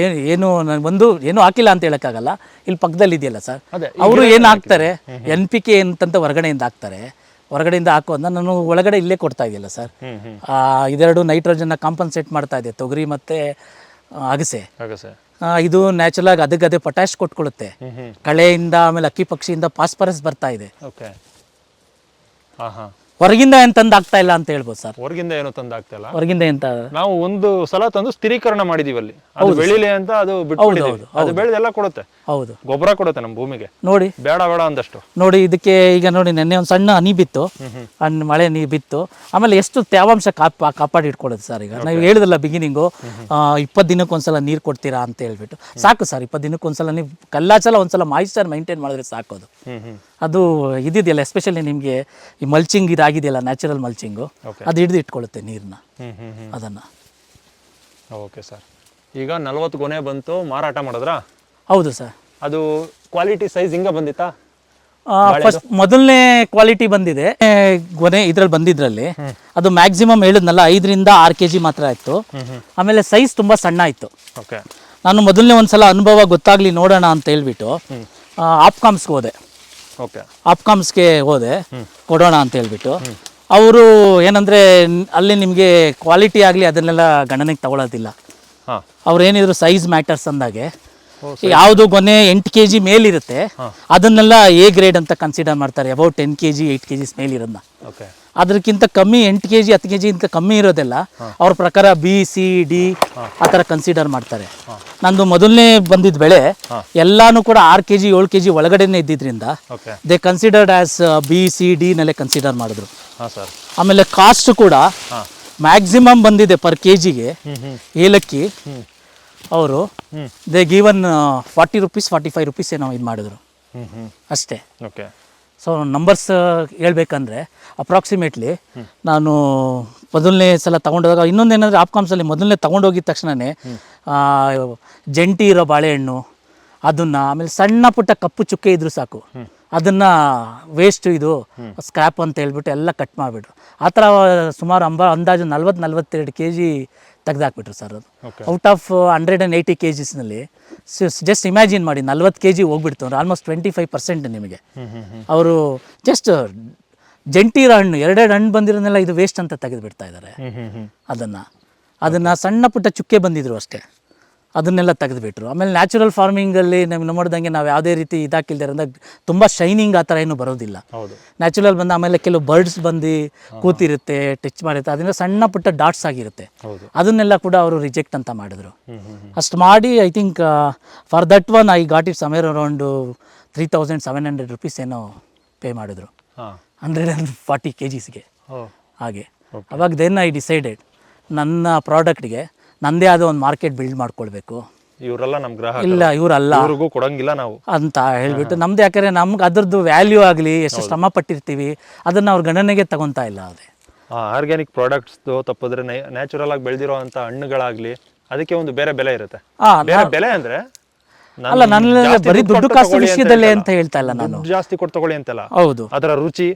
ಏನು ಏನು ನನಗೆ ಒಂದು ಏನೂ ಹಾಕಿಲ್ಲ ಅಂತ ಹೇಳೋಕ್ಕಾಗಲ್ಲ. ಇಲ್ಲಿ ಪಕ್ಕದಲ್ಲಿ ಇದೆಯಲ್ಲ ಸರ್? ಅವರು ಏನು ಹಾಕ್ತಾರೆ? ಎನ್ ಪಿ ಕೆ ಅಂತಂತ ಹೊರಗಡೆಯಿಂದ ಹಾಕ್ತಾರೆ. ಹೊರಗಡೆಯಿಂದ ಹಾಕೋದನ್ನ ನಾನು ಒಳಗಡೆ ಇಲ್ಲೇ ಕೊಡ್ತಾ ಇದೆಯಲ್ಲ ಸರ್. ಇದೆರಡು ನೈಟ್ರೋಜನ್ನ ಕಾಂಪನ್ಸೇಟ್ ಮಾಡ್ತಾ ಇದೆ. ತೊಗರಿ ಮತ್ತು ಅಗಸೆ ಅಗಸೆ ಇದು ನ್ಯಾಚುರಲ್ ಆಗಿ ಅದಕ್ಕೆ ಅದೇ ಪೊಟ್ಯಾಶ್ ಕೊಟ್ಕೊಳ್ಳುತ್ತೆ ಕಳೆಯಿಂದ ಆಮೇಲೆ ಅಕ್ಕಿ ಪಕ್ಷಿಯಿಂದ ಪಾಸ್ಪರಸ್ ಬರ್ತಾ ಇದೆ. ಓಕೆ ಹಾಂ ಹಾ ಹೊರಗಿಂದ ಏನು ತಂದಾಗ್ತಾ ಆಗ್ತಾ ಇಲ್ಲ ಅಂತ ಹೇಳ್ಬೋದು ಸರ್. ಹೊರಗಿಂದ ಏನು ತಂದು ಇಲ್ಲ. ಹೊರಗಿಂದ ಎಂತ ನಾವು ಒಂದು ಸಲ ತಂದು ಸ್ಥಿರೀಕರಣ ಮಾಡಿದೀವಿ ಅಲ್ಲಿ. ಅದು ಬೆಳಿಲಿ ಅಂತ ಅದು ಬಿಟ್ಟು ಅದು ಬೆಳೆದೆಲ್ಲ ಕೊಡುತ್ತೆ. ಹೌದು. ಗೊಬ್ಬರ ಕೊಡುತ್ತೆ ನಮ್ಮ ಭೂಮಿಗೆ. ನೋಡಿ. ಬೇಡ ಬೇಡ ಅಂದಷ್ಟು. ನೋಡಿ ಇದಕ್ಕೆ ಈಗ ನೋಡಿ ನೆನ್ನೆ ಒಂದು ಸಣ್ಣ ಹನಿ ಬಿತ್ತು. ಹಣ್ಣು ಮಳೆ ನೀರು ಬಿತ್ತು. ಆಮೇಲೆ ಎಷ್ಟು ತೇವಾಂಶ ಕಾಪ ಕಾಪಾಡಿ ಇಟ್ಕೊಳ್ಳೋದು ಸರ್ ಈಗ. ನಾವು ಹೇಳಿದಲ್ಲ ಬಿಗಿನಿಂಗು ಇಪ್ಪತ್ತು ದಿನಕ್ಕೆ ಒಂದ್ಸಲ ನೀರು ಕೊಡ್ತೀರಾ ಅಂತ ಹೇಳ್ಬಿಟ್ಟು. ಸಾಕು ಸರ್ ಇಪ್ಪತ್ತು ದಿನಕ್ಕೆ ಒಂದ್ಸಲ ನೀವು ಕಲ್ಲಾಚಲ ಒಂದ್ಸಲ ಮಾಯಿಸ್ಚರ್ ಮೈಂಟೈನ್ ಮಾಡಿದ್ರೆ ಸಾಕು ಅದು ಇದಿದೆಯಲ್ಲ ಎಸ್ಪೆಷಲಿ ನಿಮಗೆ ಈ ಮಲ್ಚಿಂಗ್ ಇದಾಗಿದೆಯಲ್ಲ ನ್ಯಾಚುರಲ್ ಮಲ್ಚಿಂಗು. ಅದು ಹಿಡಿದು ಇಟ್ಕೊಳ್ಳುತ್ತೆ ನೀರನ್ನ ಅದನ್ನು. ಓಕೆ ಸರ್ ಈಗ ನಲ್ವತ್ತು ಗೊನೆ ಬಂತು ಮಾರಾಟ ಮಾಡಿದ್ರಾ? ಹೌದು ಸರ್ ಅದು ಕ್ವಾಲಿಟಿ ಸೈಜ್ ಹಿಂಗೆ ಬಂದಿತ್ತಾ? ಫಸ್ಟ್ ಮೊದಲನೇ ಕ್ವಾಲಿಟಿ ಬಂದಿದೆ. ಗೊನೆ ಇದ್ರಲ್ಲಿ ಬಂದಿದ್ರಲ್ಲಿ. ಅದು ಮ್ಯಾಕ್ಸಿಮಮ್ ಹೇಳಿದ್ನಲ್ಲ ಐದರಿಂದ ಆರು ಕೆ ಜಿ ಮಾತ್ರ ಇತ್ತು ಆಮೇಲೆ ಸೈಜ್ ತುಂಬ ಸಣ್ಣ ಇತ್ತು ಓಕೆ ನಾನು ಮೊದಲನೇ ಒಂದ್ಸಲ ಅನುಭವ ಗೊತ್ತಾಗ್ಲಿ ನೋಡೋಣ ಅಂತ ಹೇಳ್ಬಿಟ್ಟು ಆಪ್ಕಾಮ್ಸ್ಗೆ ಹೋದೆ. ಓಕೆ ಆಪ್ಕಾಮ್ಸ್ಗೆ ಹೋದೆ. ಕೊಡೋಣ ಅಂತ ಹೇಳ್ಬಿಟ್ಟು. ಅವರು ಏನಂದರೆ ಅಲ್ಲಿ ನಿಮಗೆ ಕ್ವಾಲಿಟಿ ಆಗಲಿ ಅದನ್ನೆಲ್ಲ ಗಣನೆಗೆ ತಗೊಳ್ಳೋದಿಲ್ಲ ಅವ್ರು ಏನಿದ್ರು ಸೈಜ್ ಮ್ಯಾಟರ್ಸ್ ಅಂದಾಗೆ. ಯಾವುದು ಗೊನೆ ಎಂಟು ಕೆ ಜಿ ಮೇಲಿರುತ್ತೆ ಅದನ್ನೆಲ್ಲ ಎ ಗ್ರೇಡ್ ಅಂತ ಕನ್ಸಿಡರ್ ಮಾಡ್ತಾರೆ. About ten K G eight K Gs ಮೇಲಿರೋದನ್ನ ಅದಕ್ಕಿಂತ ಕಮ್ಮಿ ಎಂಟು ಕೆ ಜಿ ಹತ್ತು ಕೆ ಜಿಗಿಂತ ಕಮ್ಮಿ ಇರೋದೆಲ್ಲ. ಅವ್ರ ಪ್ರಕಾರ ಬಿ ಸಿ ಡಿ ಆ ಥರ ಕನ್ಸಿಡರ್ ಮಾಡ್ತಾರೆ. ನಂದು ಮೊದಲನೇ ಬಂದಿದ್ದ ಬೆಳೆ ಎಲ್ಲಾನು ಕೂಡ ಆರು ಕೆ ಜಿ ಏಳು ಕೆ ಜಿ ಒಳಗಡೆನೆ ಇದ್ದಿದ್ರಿಂದ they considered as B C D ನಲ್ಲೇ ಕನ್ಸಿಡರ್ ಮಾಡಿದ್ರು. ಆಮೇಲೆ ಕಾಸ್ಟ್ ಕೂಡ ಮ್ಯಾಕ್ಸಿಮಮ್ ಬಂದಿದೆ ಪರ್ ಕೆ ಜಿಗೆ ಏಲಕ್ಕಿ ಅವರು. They given forty rupees forty five rupees ಏನೋ ಇದು ಮಾಡಿದ್ರು. ಅಷ್ಟೇ. ಓಕೆ ಸೊ ನಂಬರ್ಸ್ ಹೇಳ್ಬೇಕಂದ್ರೆ ಅಪ್ರಾಕ್ಸಿಮೇಟ್ಲಿ ನಾನು ಮೊದಲನೇ ಸಲ ತೊಗೊಂಡೋದಾಗ ಇನ್ನೊಂದೇನೆಂದರೆ ಆಪ್ಕಾಮ್ಸಲ್ಲಿ ಮೊದಲನೇ ತೊಗೊಂಡೋಗಿದ ತಕ್ಷಣವೇ ಜಂಟಿ ಇರೋ ಬಾಳೆಹಣ್ಣು ಅದನ್ನು ಆಮೇಲೆ ಸಣ್ಣ ಪುಟ್ಟ ಕಪ್ಪು ಚುಕ್ಕೆ ಇದ್ರು ಸಾಕು. ಅದನ್ನು ವೇಸ್ಟ್ ಇದು ಸ್ಕ್ರ್ಯಾಪ್ ಅಂತ ಹೇಳ್ಬಿಟ್ಟು ಎಲ್ಲ ಕಟ್ ಮಾಡಿಬಿಟ್ರು. ಆ ಥರ ಸುಮಾರು ಅಂಬ ಅಂದಾಜು ನಲ್ವತ್ತು ನಲ್ವತ್ತೆರಡು ಕೆ ಜಿ ತೆಗ್ದಾಕ್ಬಿಟ್ರು ಸರ್ ಅದು. Out of hundred and eighty K ಜಿಸ್ನಲ್ಲಿ just imagine ಮಾಡಿ ನಲ್ವತ್ತು ಕೆ ಜಿ ಹೋಗ್ಬಿಡ್ತು ಅಂದ್ರೆ ಆಲ್ಮೋಸ್ಟ್ ಟ್ವೆಂಟಿ ಫೈವ್ ಪರ್ಸೆಂಟ್ ನಿಮಗೆ ಅವರು ಜಸ್ಟ್ ಜಂಟೀರ ಹಣ್ಣು ಎರಡೆರಡು ಹಣ್ಣು ಬಂದಿರೋನೆಲ್ಲ ಇದು ವೇಸ್ಟ್ ಅಂತ ತೆಗೆದು ಬಿಡ್ತಾ ಇದ್ದಾರೆ ಅದನ್ನು ಅದನ್ನು ಸಣ್ಣ ಪುಟ್ಟ ಚುಕ್ಕೆ ಬಂದಿದ್ರು ಅಷ್ಟೇ. ಅದನ್ನೆಲ್ಲ ತೆಗೆದುಬಿಟ್ರು. ಆಮೇಲೆ ನ್ಯಾಚುರಲ್ ಫಾರ್ಮಿಂಗಲ್ಲಿ ನಮ್ಗೆ ನೋಡಿದಂಗೆ ನಾವು ಯಾವುದೇ ರೀತಿ ಇದಾಕಿಲ್ದಿರೋದ್ರಿಂದ ಅಂದ್ರೆ ತುಂಬ ಶೈನಿಂಗ್ ಆ ಥರ ಏನು ಬರೋದಿಲ್ಲ. ನ್ಯಾಚುರಲ್ ಬಂದು ಆಮೇಲೆ ಕೆಲವು ಬರ್ಡ್ಸ್ ಬಂದು ಕೂತಿರುತ್ತೆ ಟಚ್ ಮಾಡಿರುತ್ತೆ. ಅದರಿಂದ ಸಣ್ಣ ಪುಟ್ಟ ಡಾಟ್ಸ್ ಆಗಿರುತ್ತೆ. ಅದನ್ನೆಲ್ಲ ಕೂಡ ಅವರು ರಿಜೆಕ್ಟ್ ಅಂತ ಮಾಡಿದ್ರು. ಅಷ್ಟು ಮಾಡಿ I think for that one I got it somewhere around three thousand seven hundred rupees ಏನೋ ಪೇ ಮಾಡಿದ್ರು. ಹಂಡ್ರೆಡ್ ಆ್ಯಂಡ್ ಫಾರ್ಟಿ ಕೆ ಜಿಸ್ಗೆ ಹಾಗೆ. ಅವಾಗ ದೆನ್ ಐ ಡಿಸೈಡೆಡ್ ನನ್ನ ಪ್ರಾಡಕ್ಟ್ಗೆ ನನ್ನದೇ ಆದ ಒಂದು ಮಾರ್ಕೆಟ್ ಬಿಲ್ಡ್ ಮಾಡ್ಕೊಳ್ಬೇಕು. ಇವರೆಲ್ಲ ನಮ್ಮ ಗ್ರಾಹಕ ಇಲ್ಲ ಇವರಲ್ಲ. ಅವ್ರಿಗೂ ಕೊಡಂಗಿಲ್ಲ ನಾವು. ಅಂತ ಹೇಳ್ಬಿಟ್ಟು ನಮ್ದು ಯಾಕಂದ್ರೆ ನಮ್ಗೆ ಅದ್ರದ್ದು ವ್ಯಾಲ್ಯೂ ಆಗಲಿ ಎಷ್ಟು ಶ್ರಮ ಪಟ್ಟಿರ್ತೀವಿ ಅದನ್ನ ಅವ್ರ ಗಣನೆಗೆ ತಗೊತಾ ಇಲ್ಲ ಅದೇ ಆರ್ಗ್ಯಾನಿಕ್ ಪ್ರಾಡಕ್ಟ್ಸ್ ತಪ್ಪಿದ್ರೆ ನ್ಯಾಚುರಲ್ ಆಗಿ ಬೆಳೆದಿರೋ ಅಂತ ಹಣ್ಣುಗಳಾಗ್ಲಿ ಅದಕ್ಕೆ ಒಂದು ಬೇರೆ ಬೆಲೆ ಇರುತ್ತೆ. ಬೆಲೆ ಅಂದ್ರೆ ಅಲ್ಲ ನನ್ನ ಬರೀ ದುಡ್ಡು ಕಾಸು ಅಂತ ವಿಷಯದಲ್ಲೇ ಅಂತ ಹೇಳ್ತಾ ಇಲ್ಲ ನಾನು. ಜಾಸ್ತಿ ಕೊಟ್ಟು ತಗೊಳ್ಳಿ ಅಂತಲ್ಲ ಹೌದು. ಅದರ ರುಚಿ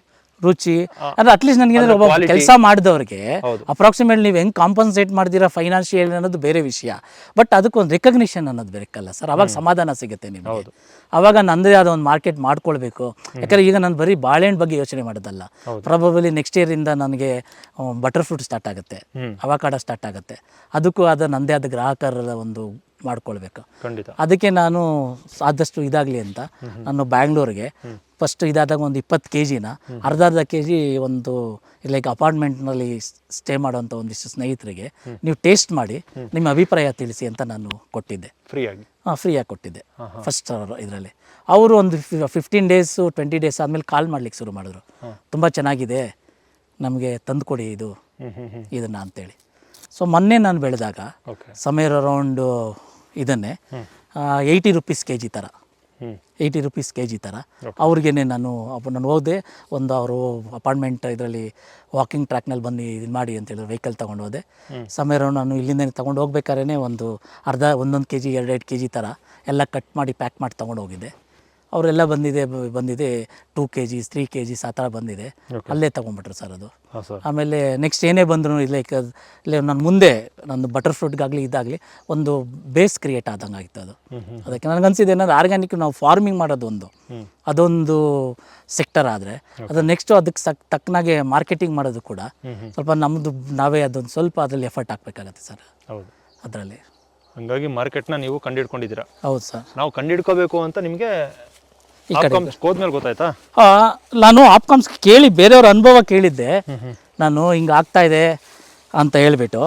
ರುಚಿ ಅಂದ್ರೆ ಅಟ್ಲೀಸ್ಟ್ ನನಗೆ ಒಬ್ಬ. ಕೆಲಸ ಮಾಡಿದವ್ರಿಗೆ. ಅಪ್ರಾಕ್ಸಿಮೇಟ್ ನೀವು ಹೆಂಗೆ ಕಾಂಪನ್ಸೇಟ್ ಮಾಡ್ತೀರಾ ಫೈನಾನ್ಷಿಯಲ್ ಅನ್ನೋದು ಬೇರೆ ವಿಷಯ. ಬಟ್ ಅದಕ್ಕೊಂದು ರೆಕಗ್ನಿಷನ್ ಅನ್ನೋದು ಬೇಕಲ್ಲ ಸರ್. ಅವಾಗ ಸಮಾಧಾನ ಸಿಗುತ್ತೆ ನಿಮಗೆ. ಅವಾಗ ನಂದೇ ಆದ ಒಂದು ಮಾರ್ಕೆಟ್ ಮಾಡ್ಕೊಳ್ಬೇಕು. ಯಾಕಂದ್ರೆ ಈಗ ನಾನು ಬರೀ ಬಾಳೆಹಣ್ಣು ಬಗ್ಗೆ ಯೋಚನೆ ಮಾಡೋದಲ್ಲ. ಪ್ರಾಬಬಲಿ ನೆಕ್ಸ್ಟ್ ಇಯರಿಂದ ನನಗೆ ಬಟರ್ ಫ್ರೂಟ್ ಸ್ಟಾರ್ಟ್ ಆಗುತ್ತೆ. ಅವಕಾಡ ಸ್ಟಾರ್ಟ್ ಆಗುತ್ತೆ. ಅದಕ್ಕೂ ಆದ ನಂದೇ ಆದ ಗ್ರಾಹಕರ ಒಂದು ಮಾಡ್ಕೊಳ್ಬೇಕು. ಅದಕ್ಕೆ ನಾನು ಆದಷ್ಟು ಇದಾಗ್ಲಿ ಅಂತ ನಾನು ಬ್ಯಾಂಗ್ಳೂರಿಗೆ ಫಸ್ಟ್ ಇದಾದಾಗ ಒಂದು ಇಪ್ಪತ್ತು ಕೆ ಜಿನ ಅರ್ಧ ಅರ್ಧ ಕೆ ಜಿ ಒಂದು ಲೈಕ್ ಅಪಾರ್ಟ್ಮೆಂಟ್ನಲ್ಲಿ ಸ್ಟೇ ಮಾಡೋಂಥ ಒಂದಿಷ್ಟು ಸ್ನೇಹಿತರಿಗೆ ನೀವು ಟೇಸ್ಟ್ ಮಾಡಿ ನಿಮ್ಮ ಅಭಿಪ್ರಾಯ ತಿಳಿಸಿ ಅಂತ ನಾನು ಕೊಟ್ಟಿದ್ದೆ. ಫ್ರೀಯಾಗಿ? ಆಗಿ ಫ್ರೀಯಾಗಿ ಕೊಟ್ಟಿದ್ದೆ. ಫಸ್ಟ್ ಇದರಲ್ಲಿ. ಅವರು ಒಂದು ಫಿಫ್ಟೀನ್ ಡೇಸು ಟ್ವೆಂಟಿ ಡೇಸ್ ಆದಮೇಲೆ ಕಾಲ್ ಮಾಡ್ಲಿಕ್ಕೆ ಶುರು ಮಾಡಿದ್ರು. ತುಂಬ ಚೆನ್ನಾಗಿದೆ ನಮಗೆ ತಂದುಕೊಡಿ ಇದು. ಇದನ್ನು ಅಂತೇಳಿ. ಸೊ ಮೊನ್ನೆ ನಾನು ಬೆಳೆದಾಗ ಸಮೇರ್ ಅರೌಂಡು ಇದನ್ನೇ ಏಯ್ಟಿ ರುಪೀಸ್ ಕೆ ಜಿ ಥರ ಏಯ್ಟಿ ರುಪೀಸ್ ಕೆ ಜಿ ಥರ. ಅವ್ರಿಗೇನೆ ನಾನು ನಾನು ಹೋದೆ ಒಂದು ಅವರು ಅಪಾರ್ಟ್ಮೆಂಟ್ ಇದರಲ್ಲಿ ವಾಕಿಂಗ್ ಟ್ರ್ಯಾಕ್ನಲ್ಲಿ ಬಂದು ಇದು ಮಾಡಿ ಅಂತ ಹೇಳಿದ್ರು ವೆಹಿಕಲ್ ತೊಗೊಂಡು ಹೋದೆ. ಸಮಯ ನಾನು ಇಲ್ಲಿಂದ ತೊಗೊಂಡು ಹೋಗ್ಬೇಕಾದ್ರೆ ಒಂದು ಅರ್ಧ ಒಂದೊಂದು ಕೆ ಜಿ ಎರಡೆರಡು ಕೆ ಜಿ ಥರ ಎಲ್ಲ ಕಟ್ ಮಾಡಿ ಪ್ಯಾಕ್ ಮಾಡಿ ತೊಗೊಂಡು ಹೋಗಿದ್ದೆ. ಅವರೆಲ್ಲ ಬಂದಿದೆ ಬ- ಬಂದಿದೆ two K Gs three K Gs ಆ ಥರ ಬಂದಿದೆ. ಅಲ್ಲೇ ತೊಗೊಂಬಿಟ್ರು ಸರ್ ಅದು. ಹಾಂ ಸರ್. ಆಮೇಲೆ ನೆಕ್ಸ್ಟ್ ಏನೇ ಬಂದರೂ ಲೈಕ್ ಇಲ್ಲೇ ನನ್ನ ಮುಂದೆ ನನ್ನ ಬಟರ್ ಫ್ರೂಟ್ಗಾಗಲಿ ಇದಾಗಲಿ ಒಂದು ಬೇಸ್ ಕ್ರಿಯೇಟ್ ಆದಂಗೆ ಆಗಿತ್ತು ಅದು ಅದಕ್ಕೆ ನನಗನ್ಸಿದ್ದು ಏನಾದ್ರು ಆರ್ಗ್ಯಾನಿಕ್ ನಾವು ಫಾರ್ಮಿಂಗ್ ಮಾಡೋದು ಒಂದು. ಅದೊಂದು ಸೆಕ್ಟರ್ ಆದರೆ ಅದು ನೆಕ್ಸ್ಟು ಅದಕ್ಕೆ ಸಕ್ ತಕ್ಕನಾಗೆ ಮಾರ್ಕೆಟಿಂಗ್ ಮಾಡೋದು ಕೂಡ ಸ್ವಲ್ಪ ನಮ್ಮದು ನಾವೇ ಅದೊಂದು ಸ್ವಲ್ಪ ಅದರಲ್ಲಿ ಎಫರ್ಟ್ ಹಾಕ್ಬೇಕಾಗತ್ತೆ ಸರ್. ಹೌದು. ಅದರಲ್ಲಿ. ಹಂಗಾಗಿ ಮಾರ್ಕೆಟ್ನ ನೀವು ಕಂಡಿಡ್ಕೊಂಡಿದ್ದೀರಾ? ಹೌದು ಸರ್. ನಾವು ಕಂಡಿಡ್ಕೋಬೇಕು ಅಂತ ನಿಮಗೆ ಈ ಕಡೆ ಹೋದ್ಮೇಲೆ ಗೊತ್ತಾಯ್ತಾ? ಆ, ನಾನು ಆಪ್ಕಾಮ್ಸ್ ಕೇಳಿ ಬೇರೆಯವ್ರ ಅನುಭವ ಕೇಳಿದ್ದೆ. ನಾನು ಹಿಂಗೆ ಆಗ್ತಾ ಇದೆ ಅಂತ ಹೇಳ್ಬಿಟ್ಟು.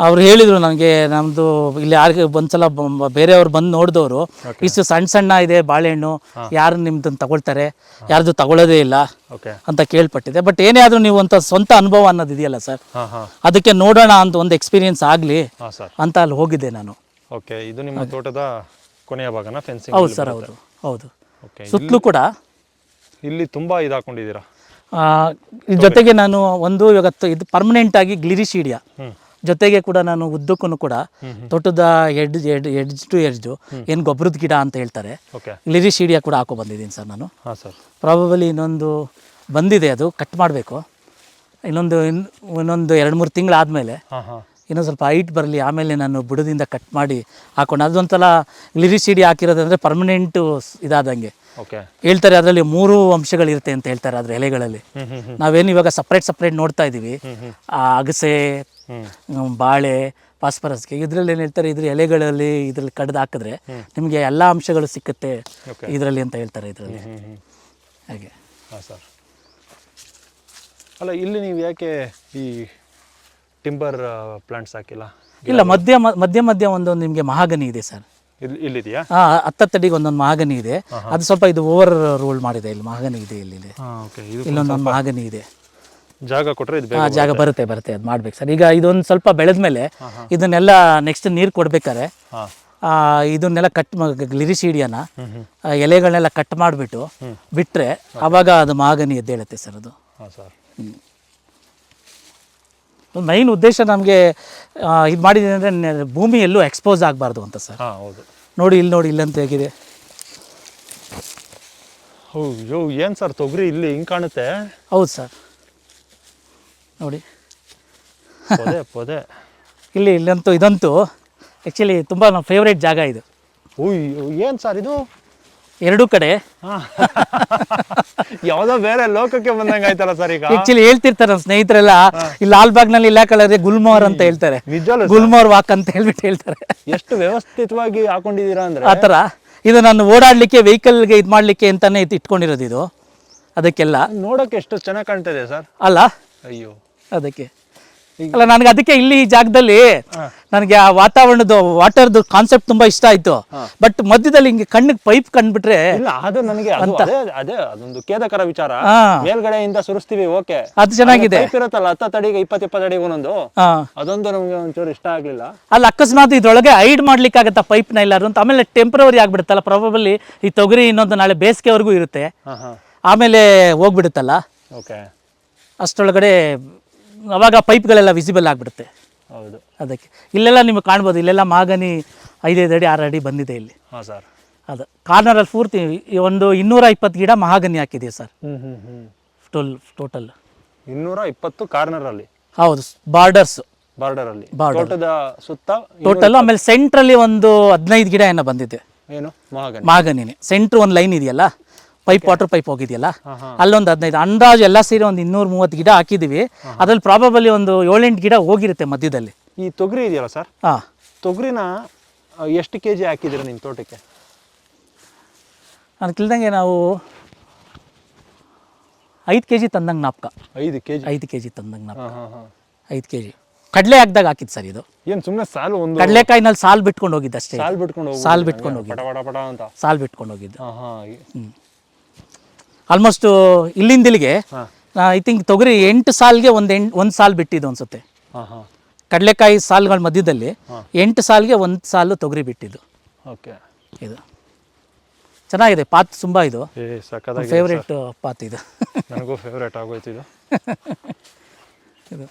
ಅವ್ರು ಹೇಳಿದರು ನನಗೆ ನಮ್ಮದು ಇಲ್ಲಿ ಯಾರಿಗೆ ಒಂದ್ಸಲ ಬ- ಬೇರೆಯವ್ರು ಬಂದು ನೋಡಿದವರು. ಇಷ್ಟು ಸಣ್ಣ ಸಣ್ಣ ಇದೆ ಬಾಳೆಹಣ್ಣು ಯಾರು ನಿಮ್ದನ್ನು ತಗೊಳ್ತಾರೆ? ಯಾರ್ದು ತಗೊಳ್ಳೋದೇ ಇಲ್ಲ ಓಕೆ ಅಂತ ಕೇಳ್ಪಟ್ಟಿದೆ ಬಟ್ ಏನೇ ಆದರೂ ನೀವು ಅಂತ ಸ್ವಂತ ಅನುಭವ ಅನ್ನೋದು ಇದೆಯಲ್ಲ ಸರ್? ಹಾಂ ಹಾಂ. ಅದಕ್ಕೆ ನೋಡೋಣ ಅಂತ ಒಂದು ಎಕ್ಸ್ಪೀರಿಯನ್ಸ್ ಆಗಲಿ ಹಾಂ ಸರ್. ಅಂತ ಅಲ್ಲಿ ಹೋಗಿದ್ದೆ ನಾನು. ಓಕೆ ಇದು ನಿಮ್ಮ ತೋಟದ ಕೊನೆಯ ಭಾಗನ ಫೆನ್ಸಿಂಗ್ ಹೌದು ಸರ್ ಹೌದು ಹೌದು. ಸುತ್ತಲೂ ಕೂಡ? ಇಲ್ಲಿ ತುಂಬ ಇದು ಹಾಕೊಂಡಿದ್ದೀರಾ ಜೊತೆಗೆ ನಾನು ಒಂದು ಇವತ್ತು ಇದು ಪರ್ಮನೆಂಟ್ ಆಗಿ ಗ್ಲಿರಿಶೀಡಿಯಾ ಜೊತೆಗೆ ಕೂಡ ನಾನು ಉದ್ದಕ್ಕೂ ಕೂಡ ತೋಟದ ಎಡ್ ಎಡ್ ಎಡ್ಜ್ ಟು ಎಡ್ಜು ಏನು ಗೊಬ್ಬರದ ಗಿಡ ಅಂತ ಹೇಳ್ತಾರೆ. ಗ್ಲಿರಿಶೀಡಿಯಾ ಕೂಡ ಹಾಕೋ ಬಂದಿದ್ದೀನಿ ಸರ್ ನಾನು. ಪ್ರಾಬಬಲಿ ಇನ್ನೊಂದು ಬಂದಿದೆ ಅದು ಕಟ್ ಮಾಡಬೇಕು. ಇನ್ನೊಂದು ಇನ್ ಇನ್ನೊಂದು ಎರಡು ಮೂರು ತಿಂಗಳಾದಮೇಲೆ. ಇನ್ನೊಂದು ಸ್ವಲ್ಪ ಹೈಟ್ ಬರಲಿ ಆಮೇಲೆ ನಾನು ಬುಡದಿಂದ ಕಟ್ ಮಾಡಿ ಹಾಕೊಂಡು ಅದೊಂಥರ ಸಿಡಿ ಹಾಕಿರೋದಂದರೆ ಪರ್ಮನೆಂಟು ಇದಾದಂಗೆ. ಓಕೆ ಹೇಳ್ತಾರೆ ಅದರಲ್ಲಿ ಮೂರು ಅಂಶಗಳಿರುತ್ತೆ ಅಂತ ಹೇಳ್ತಾರೆ ಅದ್ರ ಎಲೆಗಳಲ್ಲಿ. ನಾವೇನು ಇವಾಗ ಸಪ್ರೇಟ್ ಸಪ್ರೇಟ್ ನೋಡ್ತಾ ಇದ್ದೀವಿ ಆ ಅಗಸೆ ಬಾಳೆ ಪಾಸ್ಪರಸ್ಗೆ ಇದರಲ್ಲಿ ಏನು ಹೇಳ್ತಾರೆ ಇದ್ರ ಎಲೆಗಳಲ್ಲಿ ಇದ್ರಲ್ಲಿ ಕಡ್ದು ಹಾಕಿದ್ರೆ ನಿಮಗೆ ಎಲ್ಲ ಅಂಶಗಳು ಸಿಕ್ಕುತ್ತೆ. ಇದರಲ್ಲಿ ಅಂತ ಹೇಳ್ತಾರೆ ಇದರಲ್ಲಿ. ಹಾಗೆ. ಸರ್. ಅಲ್ಲ ಇಲ್ಲಿ ನೀವು ಯಾಕೆ ಈ ಟಿಂಬರ್ ಪ್ಲಾಂಟ್ಸ್ ಹಾಕಿಲ್ಲ? ಇಲ್ಲ ಮಧ್ಯ ಮಧ್ಯ ಮಧ್ಯ ಒಂದೊಂದು ನಿಮಗೆ ಮಹಾಗನಿ ಇದೆ ಸರ್. ಇಲ್ಲಿ ಇಲ್ಲಿದೆಯಾ? ಆ ಹತ್ತತ್ತಡಿಗೆ ಒಂದೊಂದು ಮಹಾಗನಿ ಇದೆ. ಅದು ಸ್ವಲ್ಪ ಇದು ಓವರ್ ರೋಲ್ ಮಾಡಿದೆ ಇಲ್ಲಿ ಮಹಾಗನಿ ಇದೆ ಇಲ್ಲಿ. ಹಾಂ ಇಲ್ಲೊಂದೊಂದು ಮಹಾಗನಿ ಇದೆ. ಜಾಗ ಕೊಟ್ಟರೆ ಇದು ಬೇಗ ಜಾಗ ಬರುತ್ತೆ ಬರುತ್ತೆ ಅದು ಮಾಡ್ಬೇಕು ಸರ್. ಈಗ ಇದೊಂದು ಸ್ವಲ್ಪ ಬೆಳೆದ ಮೇಲೆ ಇದನ್ನೆಲ್ಲ ನೆಕ್ಸ್ಟ್ ನೀರು ಕೊಡ್ಬೇಕಾರೆ ಹಾಂ. ಇದನ್ನೆಲ್ಲ ಕಟ್ ಲಿರಿಸಿಡಿಯನ ಎಲೆಗಳನ್ನೆಲ್ಲ ಕಟ್ ಮಾಡಿಬಿಟ್ಟು ಬಿಟ್ಟರೆ ಅವಾಗ ಅದು ಮಹಾಗನಿ ಎದ್ದೇಳುತ್ತೆ ಸರ್ ಅದು. ಹಾಂ ಸರ್. ಮೈನ್ ಉದ್ದೇಶ ನಮಗೆ ಇದು ಮಾಡಿದೆ ಅಂದರೆ ಭೂಮಿ ಎಲ್ಲೂ ಎಕ್ಸ್ಪೋಸ್ ಆಗಬಾರ್ದು ಅಂತ ಸರ್. ಹಾಂ ಹೌದು. ನೋಡಿ ಇಲ್ಲಿ ನೋಡಿ ಇಲ್ಲಂತ ಹೇಗಿದೆ. ಅಯ್ಯೋ ಏನು ಸರ್ ತೊಗರಿ ಇಲ್ಲಿ ಹಿಂಗೆ ಕಾಣುತ್ತೆ? ಹೌದು ಸರ್. ನೋಡಿ. ಪೊದೆ ಪೊದೆ. ಇಲ್ಲಿ ಇಲ್ಲಂತೂ ಇದಂತೂ ಆ್ಯಕ್ಚುಲಿ ತುಂಬ ನಮ್ಮ ಫೇವ್ರೇಟ್ ಜಾಗ ಇದು. ಅಯ್ಯೋ ಏನು ಸರ್ ಇದು? ಎರಡೂ ಕಡೆ. ಯಾವ್ದೋ ಬೇರೆ ಲೋಕಕ್ಕೆ ಬಂದಂಗ ಆಯ್ತಲ್ಲ ಸರ್ ಈಗ. ಆಕ್ಚುಲಿ ಹೇಳ್ತಿರ್ತಾರೆ ನಮ್ಮ ಸ್ನೇಹಿತರೆಲ್ಲ ಲಾಲ್ಬಾಗ್ನಲ್ಲಿ ಇಲ್ಲ ಕಳರೆ ಗುಲ್ಮೋರ್ ಅಂತ ಹೇಳ್ತಾರೆ. ಗುಲ್ಮೋರ್ ವಾಕ್ ಅಂತ ಹೇಳ್ಬಿಟ್ಟು ಹೇಳ್ತಾರೆ. ಎಷ್ಟು ವ್ಯವಸ್ಥಿತವಾಗಿ ಹಾಕೊಂಡಿದ್ದೀರಾ ಅಂದ್ರೆ? ಆತರ ಇದು ನಾನು ಓಡಾಡ್ಲಿಕ್ಕೆ ವೆಹಿಕಲ್ಗೆ ಇದು ಮಾಡ್ಲಿಕ್ಕೆ ಅಂತಾನೆ ಇಟ್ಕೊಂಡಿರೋದು ಇದು. ಅದಕ್ಕೆಲ್ಲ. ನೋಡೋಕೆ ಎಷ್ಟು ಚೆನ್ನಾಗಿ ಕಾಣ್ತಾ ಇದೆ ಸರ್. ಅಲ್ಲ? ಅಯ್ಯೋ. ಅದಕ್ಕೆ. ಅಲ್ಲ ನನಗೆ ಅದಕ್ಕೆ ಇಲ್ಲಿ ಈ ಜಾಗದಲ್ಲಿ ನನಗೆ ಆ ವಾತಾವರಣದ ವಾಟರ್ದು ಕಾನ್ಸೆಪ್ಟ್ ತುಂಬಾ ಇಷ್ಟ ಆಯ್ತು. ಬಟ್ ಮಧ್ಯದಲ್ಲಿ ಹಿಂಗೆ ಕಣ್ಣಿಗೆ ಪೈಪ್ ಕಂಡ್ಬಿಟ್ರೆ ಇಲ್ಲ ಅದು ನನಗೆ ಅದು ಅದೇ ಅದೇ ಅದೊಂದು ಖೇದಕರ ವಿಚಾರ. ಮೇಲ್ಗಡೆಯಿಂದ ಸುರಿಸ್ತೀವಿ ಓಕೆ ಅದು ಚೆನ್ನಾಗಿದೆ. ಇರುತ್ತಲ್ಲ ಹತ್ತ ಅಡಿಗೆ ಇಪ್ಪತ್ತು ಇಪ್ಪತ್ತು ಅಡಿಗೆ ಒಂದೊಂದು? ಅದೊಂದು ನಮಗೆ ಒಂಚೂರು ಇಷ್ಟ ಆಗ್ಲಿಲ್ಲ. ಅಲ್ಲ ಅಕಸ್ಮಾತ್ ಇದ್ರೊಳಗೆ ಹೈಡ್ ಮಾಡ್ಲಿಕ್ಕೆ ಆಗತ್ತ ಪೈಪ್ನ ಎಲ್ಲಾರು ಅಂತ? ಆಮೇಲೆ ಟೆಂಪ್ರವರಿ ಆಗ್ಬಿಡುತ್ತಲ್ಲ ಪ್ರಾಬಬಲಿ ಈ ತೊಗರಿ ಇನ್ನೊಂದು ನಾಳೆ ಬೇಸಿಗೆವರೆಗೂ ಇರುತ್ತೆ. ಆಮೇಲೆ ಹೋಗ್ಬಿಡುತ್ತಲ್ಲ? ಓಕೆ ಅಷ್ಟರೊಳಗಡೆ ಅವಾಗ ಪೈಪ್ಗಳೆಲ್ಲ ವಿಸಿಬಲ್ ಆಗಿಬಿಡುತ್ತೆ. ಹೌದು. ಅದಕ್ಕೆ. ಇಲ್ಲೆಲ್ಲ ನಿಮಗೆ ಕಾಣ್ಬೋದು ಇಲ್ಲೆಲ್ಲ ಮಾಗನಿ ಐದೈದು ಅಡಿ ಆರು ಅಡಿ ಬಂದಿದೆ ಇಲ್ಲಿ. ಹಾಂ ಸರ್. ಅದು. ಕಾರ್ನರಲ್ಲಿ ಪೂರ್ತಿ ಈ ಒಂದು ಇನ್ನೂರ ಇಪ್ಪತ್ತು ಗಿಡ ಮಹಾಗನಿ ಹಾಕಿದೆ ಸರ್. ಟೋಲ್ ಟೋಟಲ್ ಇನ್ನೂರ ಇಪ್ಪತ್ತು ಕಾರ್ನರಲ್ಲಿ ಹೌದು ಬಾರ್ಡರ್ಸ್ ಬಾರ್ಡರ್ ಅಲ್ಲಿ. ತೋಟದ ಸುತ್ತ ಟೋಟಲ್ ಆಮೇಲೆ ಸೆಂಟ್ರಲ್ಲಿ ಒಂದು ಹದಿನೈದು ಗಿಡ ಏನೋ ಬಂದಿದೆ. ಏನು? ಮಹಾಗನಿ ಮಾಗನಿನೇ ಸೆಂಟ್ರ್ ಒಂದು ಲೈನ್ ಇದೆಯಲ್ಲ? ಪೈಪ್ ವಾಟರ್ ಪೈಪ್ ಹೋಗಿದೆಯಲ್ಲ? ಅಲ್ಲೊಂದು ಹದಿನೈದು ಅಂದಾಜು ಎಲ್ಲ ಸೇರಿ ಒಂದು ಇನ್ನೂರ ಮೂವತ್ತು ಗಿಡ ಹಾಕಿದೀವಿ. ಅದ್ರಲ್ಲಿ ಪ್ರಾಬಬಲಿ ಒಂದು ಏಳೆಂಟು ಗಿಡ ಹೋಗಿರುತ್ತೆ ಮಧ್ಯದಲ್ಲಿ. ಈ ತೊಗರಿ ಇದೆಯಲ್ಲ ಸರ್? ಹಾಂ. ತೊಗರಿನ ಎಷ್ಟು ಕೆ ಜಿ ಹಾಕಿದ್ದೀರಾ ನಿಮ್ಮ ತೋಟಕ್ಕೆ? ನಾನು ತಿಳಿದಂಗೆ ನಾವು ಐದು ಕೆ ಜಿ ತಂದಂಗೆ ನಾಪ್ಕ. ಐದು ಕೆ ಜಿ ಐದು ಕೆ ಜಿ ತಂದಂಗೆ ನಾಪ್ಕ. ಐದು ಕೆ ಜಿ ಕಡಲೆ ಹಾಕ್ದಾಗ ಹಾಕಿದ್ ಸರ್ ಇದು. ಏನು ಸುಮ್ಮನೆ ಸಾಲು ಒಂದು ಕಡಲೆಕಾಯಿನಲ್ಲಿ ಸಾಲ್ ಬಿಟ್ಕೊಂಡು ಹೋಗಿದ್ದು ಅಷ್ಟೇ ಸಾಲ್ ಬಿಟ್ಕೊಂಡು ಸಾಲು ಬಿಟ್ಕೊಂಡು ಪಟ ಪಟ ಅಂತ. ಸಾಲ್ ಬಿಟ್ಕೊಂಡು ಹೋಗಿದ್ದು. ಆಲ್ಮೋಸ್ಟ್ ಇಲ್ಲಿಂದ ಇಲ್ಲಿಗೆ ಹಾಂ. ಐ ಥಿಂಕ್ ತೊಗರಿ ಎಂಟು ಸಾಲ್ಗೆ ಒಂದು ಎಂಟು ಒಂದು ಸಾಲ್ ಬಿಟ್ಟಿದ್ದು ಅನ್ಸುತ್ತೆ. ಕಡಲೆಕಾಯಿ ಸಾಲ್ಗಳ ಮಧ್ಯದಲ್ಲಿ ಎಂಟು ಸಾಲ್ಗೆ ಒಂದು ಸಾಲು ತೊಗರಿ ಬಿಟ್ಟಿದ್ದು. ಓಕೆ. ಇದು. ಚೆನ್ನಾಗಿದೆ ಪಾತ್ ತುಂಬ ಇದು. ಫೇವ್ರೇಟ್ ಪಾತ್ ಇದು. ನನಗೂ ಫೇವ್ರೇಟ್ ಆಗೋಯ್ತು ಇದು. ಇದು.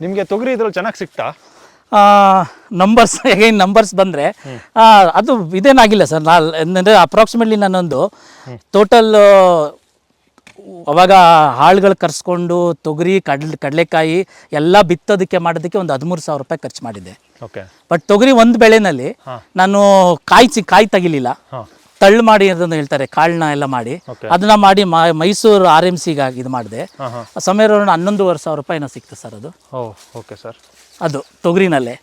ನಿಮಗೆ ತೊಗರಿ ಇದ್ರಲ್ಲಿ ಚೆನ್ನಾಗಿ ಸಿಕ್ತಾ? ನಂಬರ್ಸ್ ಏನು ನಂಬರ್ಸ್ ಬಂದರೆ ಅದು ಇದೇನಾಗಿಲ್ಲ ಸರ್. ನಾ ಅಂದರೆ ಅಪ್ರಾಕ್ಸಿಮೇಟ್ಲಿ ನಾನೊಂದು ಟೋಟಲ್ ಅವಾಗ ಹಾಳುಗಳು ಕರೆಸ್ಕೊಂಡು ತೊಗರಿ ಕಡ್ಲೆ ಕಡಲೆಕಾಯಿ ಎಲ್ಲ ಬಿತ್ತೋದಕ್ಕೆ ಮಾಡೋದಕ್ಕೆ ಒಂದು ಹದಿಮೂರು ಸಾವಿರ ರೂಪಾಯಿ ಖರ್ಚು ಮಾಡಿದ್ದೆ. ಬಟ್ ತೊಗರಿ ಒಂದು ಬೆಳೆನಲ್ಲಿ ನಾನು ಕಾಯಿ ಚಿ ಕಾಯಿ ತೆಗಿಲಿಲ್ಲ. ತಳ್ಳು ಮಾಡಿ ಅಂತ ಹೇಳ್ತಾರೆ ಕಾಳನ್ನ ಎಲ್ಲ ಮಾಡಿ. ಅದನ್ನ ಮಾಡಿ ಮೈಸೂರು ಆರ್ ಎಂ ಸಿಗಾಗಿ ಇದು ಮಾಡಿದೆ. ಸಮಯ ಹನ್ನೊಂದುವರೆ ಸಾವಿರ ರೂಪಾಯಿನೋ ಸಿಕ್ತು ಸರ್ ಅದು. Okay sir. ಅದು ತೊಗರಿನಲ್ಲೇ.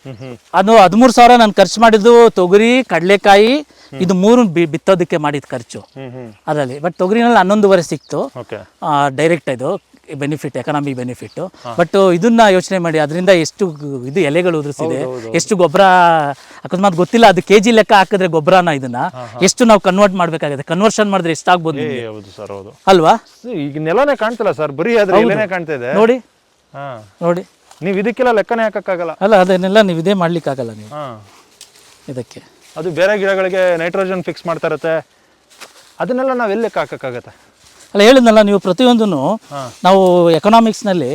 ಅದು ಹದಿಮೂರು ಸಾವಿರ ನಾನು ಖರ್ಚು ಮಾಡಿದ್ದು ತೊಗರಿ ಕಡಲೆಕಾಯಿ ಇದು ಮೂರು ಬಿತ್ತೋದಕ್ಕೆ ಮಾಡಿದ ಖರ್ಚು. ಅದರಲ್ಲಿ ಬಟ್ ತೊಗರಿನಲ್ಲಿ ಹನ್ನೊಂದುವರೆ ಸಿಕ್ತು. ಡೈರೆಕ್ಟ್ ಇದು ಬೆನಿಫಿಟ್ ಎಕನಾಮಿಕ್ ಬೆನಿಫಿಟ್ ಬಟ್ ಇದನ್ನ ಯೋಚನೆ ಮಾಡಿ ಅದರಿಂದ ಎಷ್ಟು ಇದು ಎಲೆಗಳು ಉದುರಿಸಿದೆ ಎಷ್ಟು ಗೊಬ್ಬರ ಅಕಸ್ಮಾತ್ ಗೊತ್ತಿಲ್ಲ ಅದು ಕೆ ಜಿ ಲೆಕ್ಕ ಹಾಕಿದ್ರೆ ಗೊಬ್ಬರನ ಇದನ್ನ ಎಷ್ಟು ನಾವು ಕನ್ವರ್ಟ್ ಮಾಡಬೇಕಾಗುತ್ತೆ? ಕನ್ವರ್ಷನ್ ಮಾಡಿದ್ರೆ ಎಷ್ಟಾಗ್ಬೋದು ಅಲ್ವಾ? ಈಗ ನೆಲನೇ ಕಾಣ್ತಿಲ್ಲ ಸರ್ ಬರೀ ಕಾಣ್ತಾ ಇದೆ ನೋಡಿ. ಹಾಂ. ನೋಡಿ. ನೀವು ಇದಕ್ಕೆಲ್ಲ ಲೆಕ್ಕನೇ ಹಾಕಕ್ಕಾಗಲ್ಲ. ಅಲ್ಲ ಅದನ್ನೆಲ್ಲ ನೀವು ಇದೇ ಮಾಡ್ಲಿಕ್ಕಾಗಲ್ಲ ನೀವು. ಇದಕ್ಕೆ. ಅದು ಬೇರೆ ಗಿಡಗಳಿಗೆ ನೈಟ್ರೋಜನ್ ಫಿಕ್ಸ್ ಮಾಡ್ತಾ ಇರುತ್ತೆ. ಅದನ್ನೆಲ್ಲ ನಾವು ಎಲ್ಲಿ ಹಾಕೋಕ್ಕಾಗತ್ತೆ? ಅಲ್ಲ ಹೇಳಿದ್ನಲ್ಲ ನೀವು ಪ್ರತಿಯೊಂದನ್ನು ನಾವು ಎಕನಾಮಿಕ್ಸ್ನಲ್ಲಿ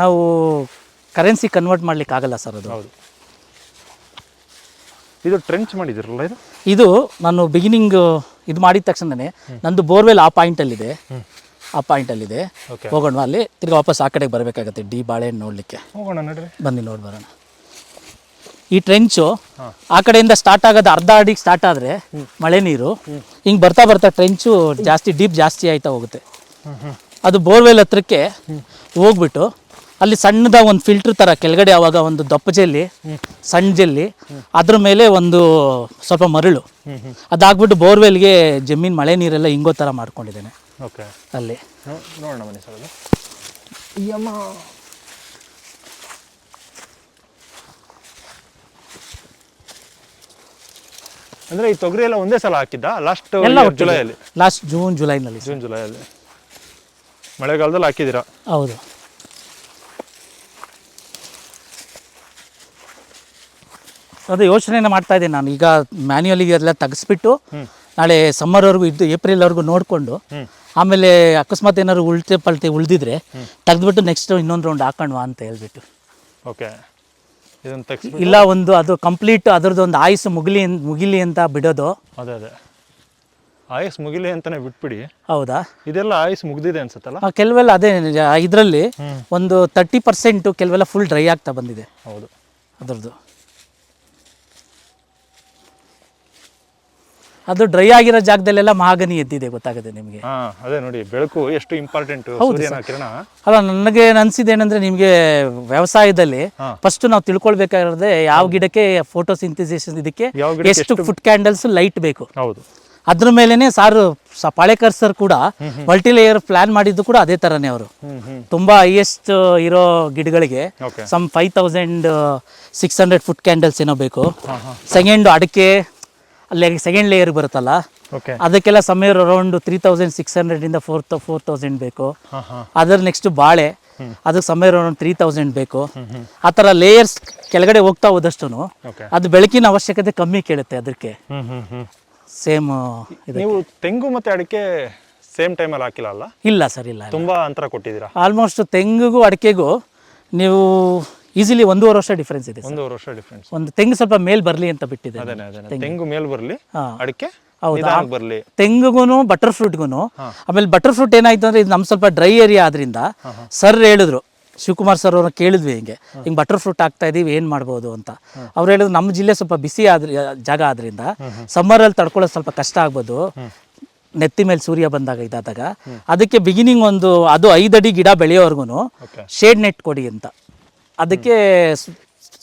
ನಾವು ಕರೆನ್ಸಿ ಕನ್ವರ್ಟ್ ಮಾಡ್ಲಿಕ್ಕೆ ಆಗಲ್ಲ ಸರ್ ಅದು. ಹೌದು. ಇದು ಟ್ರೆಂಚ್ ಮಾಡಿದಿರಲ್ಲ ಇದು? ಇದು ನಾನು ಬಿಗಿನಿಂಗ್ ಇದು ಮಾಡಿದ ತಕ್ಷಣನೇ ನಂದು ಬೋರ್ವೆಲ್ ಆ ಪಾಯಿಂಟಲ್ಲಿದೆ ಆ ಪಾಯಿಂಟಲ್ಲಿದೆ ಹೋಗೋಣ ಅಲ್ಲಿ ತಿರ್ಗಿ ವಾಪಸ್ ಆ ಕಡೆಗೆ ಬರಬೇಕಾಗತ್ತೆ ಡಿ ಬಾಳೆಹಣ್ಣು ನೋಡಲಿಕ್ಕೆ. ಹೋಗೋಣ ನಡ್ರಿ. ಬನ್ನಿ ನೋಡಿ ಬರೋಣ. ಈ ಟ್ರೆಂಚು. ಆ ಕಡೆಯಿಂದ ಸ್ಟಾರ್ಟ್ ಆಗೋದು ಅರ್ಧ ಅಡಿಗೆ ಸ್ಟಾರ್ಟ್ ಆದರೆ ಮಳೆ ನೀರು ಹಿಂಗೆ ಬರ್ತಾ ಬರ್ತಾ ಟ್ರೆಂಚು ಜಾಸ್ತಿ ಡೀಪ್ ಜಾಸ್ತಿ ಆಯ್ತಾ ಹೋಗುತ್ತೆ. ಅದು ಬೋರ್ವೆಲ್ ಹತ್ರಕ್ಕೆ ಹೋಗ್ಬಿಟ್ಟು ಅಲ್ಲಿ ಸಣ್ಣದ ಒಂದು ಫಿಲ್ಟ್ರ್ ಥರ ಕೆಳಗಡೆ ಆವಾಗ ಒಂದು ದಪ್ಪ ಜಲ್ಲಿ ಸಣ್ಣ ಜಲ್ಲಿ ಅದ್ರ ಮೇಲೆ ಒಂದು ಸ್ವಲ್ಪ ಮರಳು. ಅದಾಗ್ಬಿಟ್ಟು ಬೋರ್ವೆಲ್ಗೆ ಜಮೀನು ಮಳೆ ನೀರೆಲ್ಲ ಹಿಂಗೋ ಥರ ಮಾಡ್ಕೊಂಡಿದ್ದೇನೆ ಓಕೆ ಅಲ್ಲಿ ನೋಡೋಣ ಬನ್ನಿ ಸರ್ ಅದು ಯಮ್ಮ ಅಂದ್ರೆ ಈ ತೊಗರಿ ಎಲ್ಲ ಒಂದೇ ಸಲ ಹಾಕಿದ್ದ? ಲಾಸ್ಟ್ ಎಲ್ಲ ಜುಲೈಯಲ್ಲಿ ಲಾಸ್ಟ್ ಜೂನ್ ಜುಲೈನಲ್ಲಿ ಜೂನ್ ಜುಲೈಯಲ್ಲಿ ಮಳೆಗಾಲದಲ್ಲಿ ಹಾಕಿದ್ದೀರಾ? ಹೌದು. ಅದೇ ಯೋಚನೆ ಮಾಡ್ತಾ ಇದ್ದೀನಿ ನಾನು. ಈಗ ಮ್ಯಾನ್ಯುವಲಿಗೆ ಎಲ್ಲ ತೆಗೆಸ್ಬಿಟ್ಟು ನಾಳೆ ಸಮ್ಮರ್ವರೆಗೂ ಇದ್ದು ಏಪ್ರಿಲ್ವರೆಗೂ ನೋಡಿಕೊಂಡು ಆಮೇಲೆ ಅಕಸ್ಮಾತ್ ಏನಾದ್ರು ಉಲ್ಟೆ ಪಲ್ಟೆ ಉಳಿದಿದ್ರೆ ತೆಗೆದ್ಬಿಟ್ಟು ನೆಕ್ಸ್ಟ್ ಇನ್ನೊಂದು ರೌಂಡ್ ಹಾಕೋಣ ಅಂತ ಹೇಳ್ಬಿಟ್ಟು. ಓಕೆ ಇಲ್ಲ ಒಂದು ಅದು ಕಂಪ್ಲೀಟ್ ಅದ್ರದ್ದು ಒಂದು ಆಯುಸ್ ಮುಗಿಲಿ ಮುಗಿಲಿ ಅಂತ ಬಿಡೋದು. ಅದೇ ಅದೇ. ಆಯುಸ್ ಮುಗಿಲಿ ಅಂತಾನೆ ಬಿಟ್ಬಿಡಿ. ಹೌದಾ? ಇದೆಲ್ಲ ಆಯುಸ್ ಮುಗಿದಿದೆ ಅನ್ಸುತ್ತಲ್ಲ? ಕೆಲವೆಲ್ಲ ಅದೇ ಇದರಲ್ಲಿ ಒಂದು ತರ್ಟಿ ಪರ್ಸೆಂಟು ಕೆಲವೆಲ್ಲ ಫುಲ್ ಡ್ರೈ ಆಗ್ತಾ ಬಂದಿದೆ. ಹೌದು. ಅದರದ್ದು. ಅದು ಡ್ರೈ ಆಗಿರೋ ಜಾಗದಲ್ಲೆಲ್ಲ ಮಹಾಗನಿ ಎದ್ದಿದೆ ಗೊತ್ತಾಗುತ್ತೆ ನಿಮಗೆ? ಹಾ ಅದೇ ನೋಡಿ ಬೆಳಕು ಎಷ್ಟು ಇಂಪಾರ್ಟೆಂಟ್ ಸೂರ್ಯನ ಕಿರಣ. ಅಲ್ಲ ನನಗೆ ಅನ್ಸಿದೆ ಏನಂದ್ರೆ ನಿಮಗೆ ವ್ಯವಸಾಯದಲ್ಲಿ ಫಸ್ಟ್ ನಾವು ತಿಳ್ಕೊಳ್ಬೇಕಾಗಿರೋದೇ ಯಾವ ಗಿಡಕ್ಕೆ ಫೋಟೋ ಸಿಂಥಸಿಸ್ ಇದಕ್ಕೆ ಯಾವ ಗಿಡಕ್ಕೆ ಎಷ್ಟು ಫುಡ್ ಕ್ಯಾಂಡಲ್ಸ್ ಲೈಟ್ ಬೇಕು. ಹೌದು. ಅದ್ರ ಮೇಲೇನೆ ಸಾರು ಸ- ಪಾಳೇಕರ್ ಸರ್ ಕೂಡ ಮಲ್ಟಿ ಲೇಯರ್ ಪ್ಲಾನ್ ಮಾಡಿದ್ದು ಕೂಡ ಅದೇ ತರನೇ ಅವರು. ತುಂಬಾ ಹೈಯೆಸ್ಟ್ ಇರೋ ಗಿಡಗಳಿಗೆ some five thousand six hundred foot candles ಏನೋ ಬೇಕು. ಸೆಕೆಂಡ್ ಅಡಿಕೆ ಅಲ್ಲಿ ಸೆಕೆಂಡ್ ಲೇಯರ್ ಬರುತ್ತಲ್ಲ? ಓಕೆ ಅದಕ್ಕೆಲ್ಲ ಸಮಯ ಅರೌಂಡ್ ತ್ರೀ ತೌಸಂಡ್ ಸಿಕ್ಸ್ ಹಂಡ್ರೆಡಿಂದ ಫೋರ್ ಫೋರ್ ತೌಸಂಡ್ ಬೇಕು. ಅದರ ನೆಕ್ಸ್ಟ್ ಬಾಳೆ ಅದಕ್ಕೆ ಸಮಯ ಅರೌಂಡ್ ತ್ರೀ ತೌಸಂಡ್ ಬೇಕು. ಆ ಥರ ಲೇಯರ್ಸ್ ಕೆಳಗಡೆ ಹೋಗ್ತಾ ಹೋದಷ್ಟು ಅದು ಬೆಳಕಿನ ಅವಶ್ಯಕತೆ ಕಮ್ಮಿ ಕೇಳುತ್ತೆ ಅದಕ್ಕೆ. ಸೇಮ್ ಇದು ನೀವು ತೆಂಗು ಮತ್ತೆ ಅಡಿಕೆ ಸೇಮ್ ಟೈಮಲ್ಲಿ ಹಾಕಿಲ್ಲ ಅಲ್ಲ? ಇಲ್ಲ ಸರ್ ಇಲ್ಲ ತುಂಬಾ ಅಂತರ ಕೊಟ್ಟಿದ್ದೀರಾ? ಆಲ್ಮೋಸ್ಟ್ ತೆಂಗಿಗೂ ಅಡಿಕೆಗೂ ನೀವು ಈಸಿಲಿ ಒಂದೂವರೆ ವರ್ಷ ಡಿಫ್ರೆನ್ಸ್ ಇದೆ sir. ಒಂದೂವರೆ ವರ್ಷ ಡಿಫ್ರೆನ್ಸ್ ಒಂದು ತೆಂಗು ಸ್ವಲ್ಪ ಮೇಲ್ ಬರಲಿ ಅಂತ ಬಿಟ್ಟಿದೆ ಅದೇನೆ ಅದೇನೆ. ತೆಂಗು. ಮೇಲ್ ಬರ್ಲಿ ಅಡಿಕೆ ಬರ್ಲಿ. ತೆಂಗುಗೂ ಬಟರ್ ಫ್ರೂಟ್ಗೂ ಆಮೇಲೆ ಬಟರ್ ಫ್ರೂಟ್ ಏನಾಯ್ತು ಅಂದ್ರೆ ಇದು ನಮ್ ಸ್ವಲ್ಪ ಡ್ರೈ ಏರಿಯಾ ಆದ್ರಿಂದ ಸರ್ ಹೇಳಿದ್ರು ಶಿವಕುಮಾರ್ ಸರ್ ಅವ್ರನ್ನ ಕೇಳಿದ್ವಿ ಹಿಂಗೆ ಹಿಂಗೆ ಬಟರ್ ಫ್ರೂಟ್ ಆಗ್ತಾ ಇದೀವಿ ಏನು ಮಾಡ್ಬೋದು ಅಂತ. ಅವ್ರು ಹೇಳಿದ್ರು ನಮ್ಮ ಜಿಲ್ಲೆ ಸ್ವಲ್ಪ ಬಿಸಿ ಆದ್ರಿ ಜಾಗ ಆದ್ರಿಂದ ಸಮ್ಮರಲ್ಲಿ ತಡ್ಕೊಳ್ಳೋದು ಸ್ವಲ್ಪ ಕಷ್ಟ ಆಗ್ಬೋದು. ನೆತ್ತಿ ಮೇಲೆ ಸೂರ್ಯ ಬಂದಾಗ ಇದಾದಾಗ ಅದಕ್ಕೆ ಬಿಗಿನಿಂಗ್ ಒಂದು ಅದು ಐದಡಿ ಗಿಡ ಬೆಳೆಯೋವರೆಗೂ ಶೇಡ್ ನೆಟ್ ಕೊಡಿ ಅಂತ. ಅದಕ್ಕೆ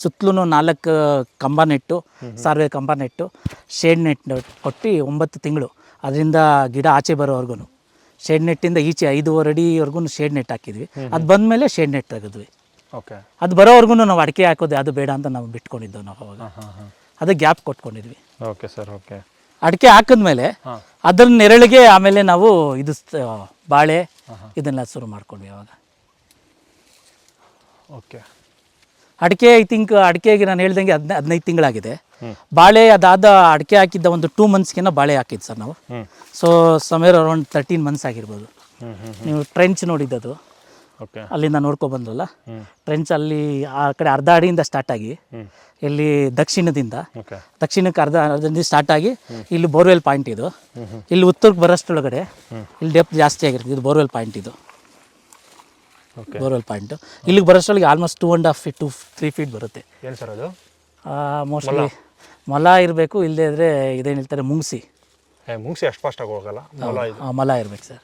ಸುತ್ತಲೂ ನಾಲ್ಕು ಕಂಬ ನೆಟ್ಟು ಸಾರ್ವೆ ಕಂಬ ನೆಟ್ಟು ಶೇಡ್ ನೆಟ್ ಕೊಟ್ಟು ಒಂಬತ್ತು ತಿಂಗಳು ಅದರಿಂದ ಗಿಡ ಆಚೆ ಬರೋವರೆಗೂ ಶೇಡ್ ನೆಟ್ಟಿಂದ ಈಚೆ ಐದೂವರೆ ಅಡಿವರೆಗೂ ಶೇಡ್ ನೆಟ್ ಹಾಕಿದ್ವಿ ಅದು ಬಂದ ಮೇಲೆ ಶೇಡ್ ನೆಟ್ ತೆಗೆದ್ವಿ. ಓಕೆ. ಅದು ಬರೋವರೆಗೂ ನಾವು ಅಡಿಕೆ ಹಾಕೋದು ಅದು ಬೇಡ ಅಂತ ನಾವು ಬಿಟ್ಕೊಂಡಿದ್ದೆವು ನಾವು ಅವಾಗ. ಅದು ಗ್ಯಾಪ್ ಕೊಟ್ಕೊಂಡಿದ್ವಿ. Okay sir okay. ಅಡಿಕೆ ಹಾಕಿದ್ಮೇಲೆ ಅದ್ರ ನೆರಳಿಗೆ ಆಮೇಲೆ ನಾವು ಇದು ಬಾಳೆ ಇದನ್ನೆಲ್ಲ ಶುರು ಮಾಡ್ಕೊಂಡ್ವಿ ಅವಾಗ. ಓಕೆ. ಅಡಿಕೆ ಐ ಥಿಂಕ್ ಅಡಿಕೆಗೆ ನಾನು ಹೇಳ್ದಂಗೆ ಹದ್ನ ಹದಿನೈದು ತಿಂಗಳಾಗಿದೆ. ಬಾಳೆ ಅದಾದ ಅಡಿಕೆ ಹಾಕಿದ್ದ ಒಂದು ಟೂ ಮಂತ್ಸ್ಗೆನ ಬಾಳೆ ಹಾಕಿದ್ದು ಸರ್ ನಾವು. So somewhere around thirteen months ಆಗಿರ್ಬೋದು. ನೀವು ಟ್ರೆಂಚ್ ನೋಡಿದ್ದದು. ಅಲ್ಲಿಂದ ನೋಡ್ಕೊ ಬಂದ್ರಲ್ಲ? ಟ್ರೆಂಚ್ ಅಲ್ಲಿ ಆ ಕಡೆ ಅರ್ಧ ಅಡಿಯಿಂದ ಸ್ಟಾರ್ಟ್ ಆಗಿ ಇಲ್ಲಿ ದಕ್ಷಿಣದಿಂದ ದಕ್ಷಿಣಕ್ಕೆ ಅರ್ಧ ಅರ್ಧದಿಂದ ಸ್ಟಾರ್ಟ್ ಆಗಿ ಇಲ್ಲಿ ಬೋರ್ವೆಲ್ ಪಾಯಿಂಟ್ ಇದು. ಇಲ್ಲಿ ಉತ್ತರಕ್ಕೆ ಬರೋಷ್ಟೊಳಗಡೆ ಇಲ್ಲಿ ಡೆಪ್ ಜಾಸ್ತಿ ಆಗಿರ್ತದೆ ಇದು ಬೋರ್ವೆಲ್ ಪಾಯಿಂಟ್ ಇದು. ಬೋರ್ವೆಲ್ ಪಾಯಿಂಟ್ ಇಲ್ಲಿಗೆ ಬರೋಷ್ಟೊಳಗೆ almost two and half feet to three feet ಬರುತ್ತೆ. ಏನು ಸರ್ ಅದು? ಮೋಸ್ಟ್ಲಿ ಮೊಲ ಇರಬೇಕು ಇಲ್ಲದೇ ಇದ್ರೆ ಇದೇನು ಹೇಳ್ತಾರೆ ಮುಂಗ್ಸಿ. ಮುಂಗ್ಸಿ ಅಷ್ಟು ಫಾಸ್ಟಾಗಿ ಹೋಗಲ್ಲ ಮೊಲ ಇರ್ಬೇಕು ಸರ್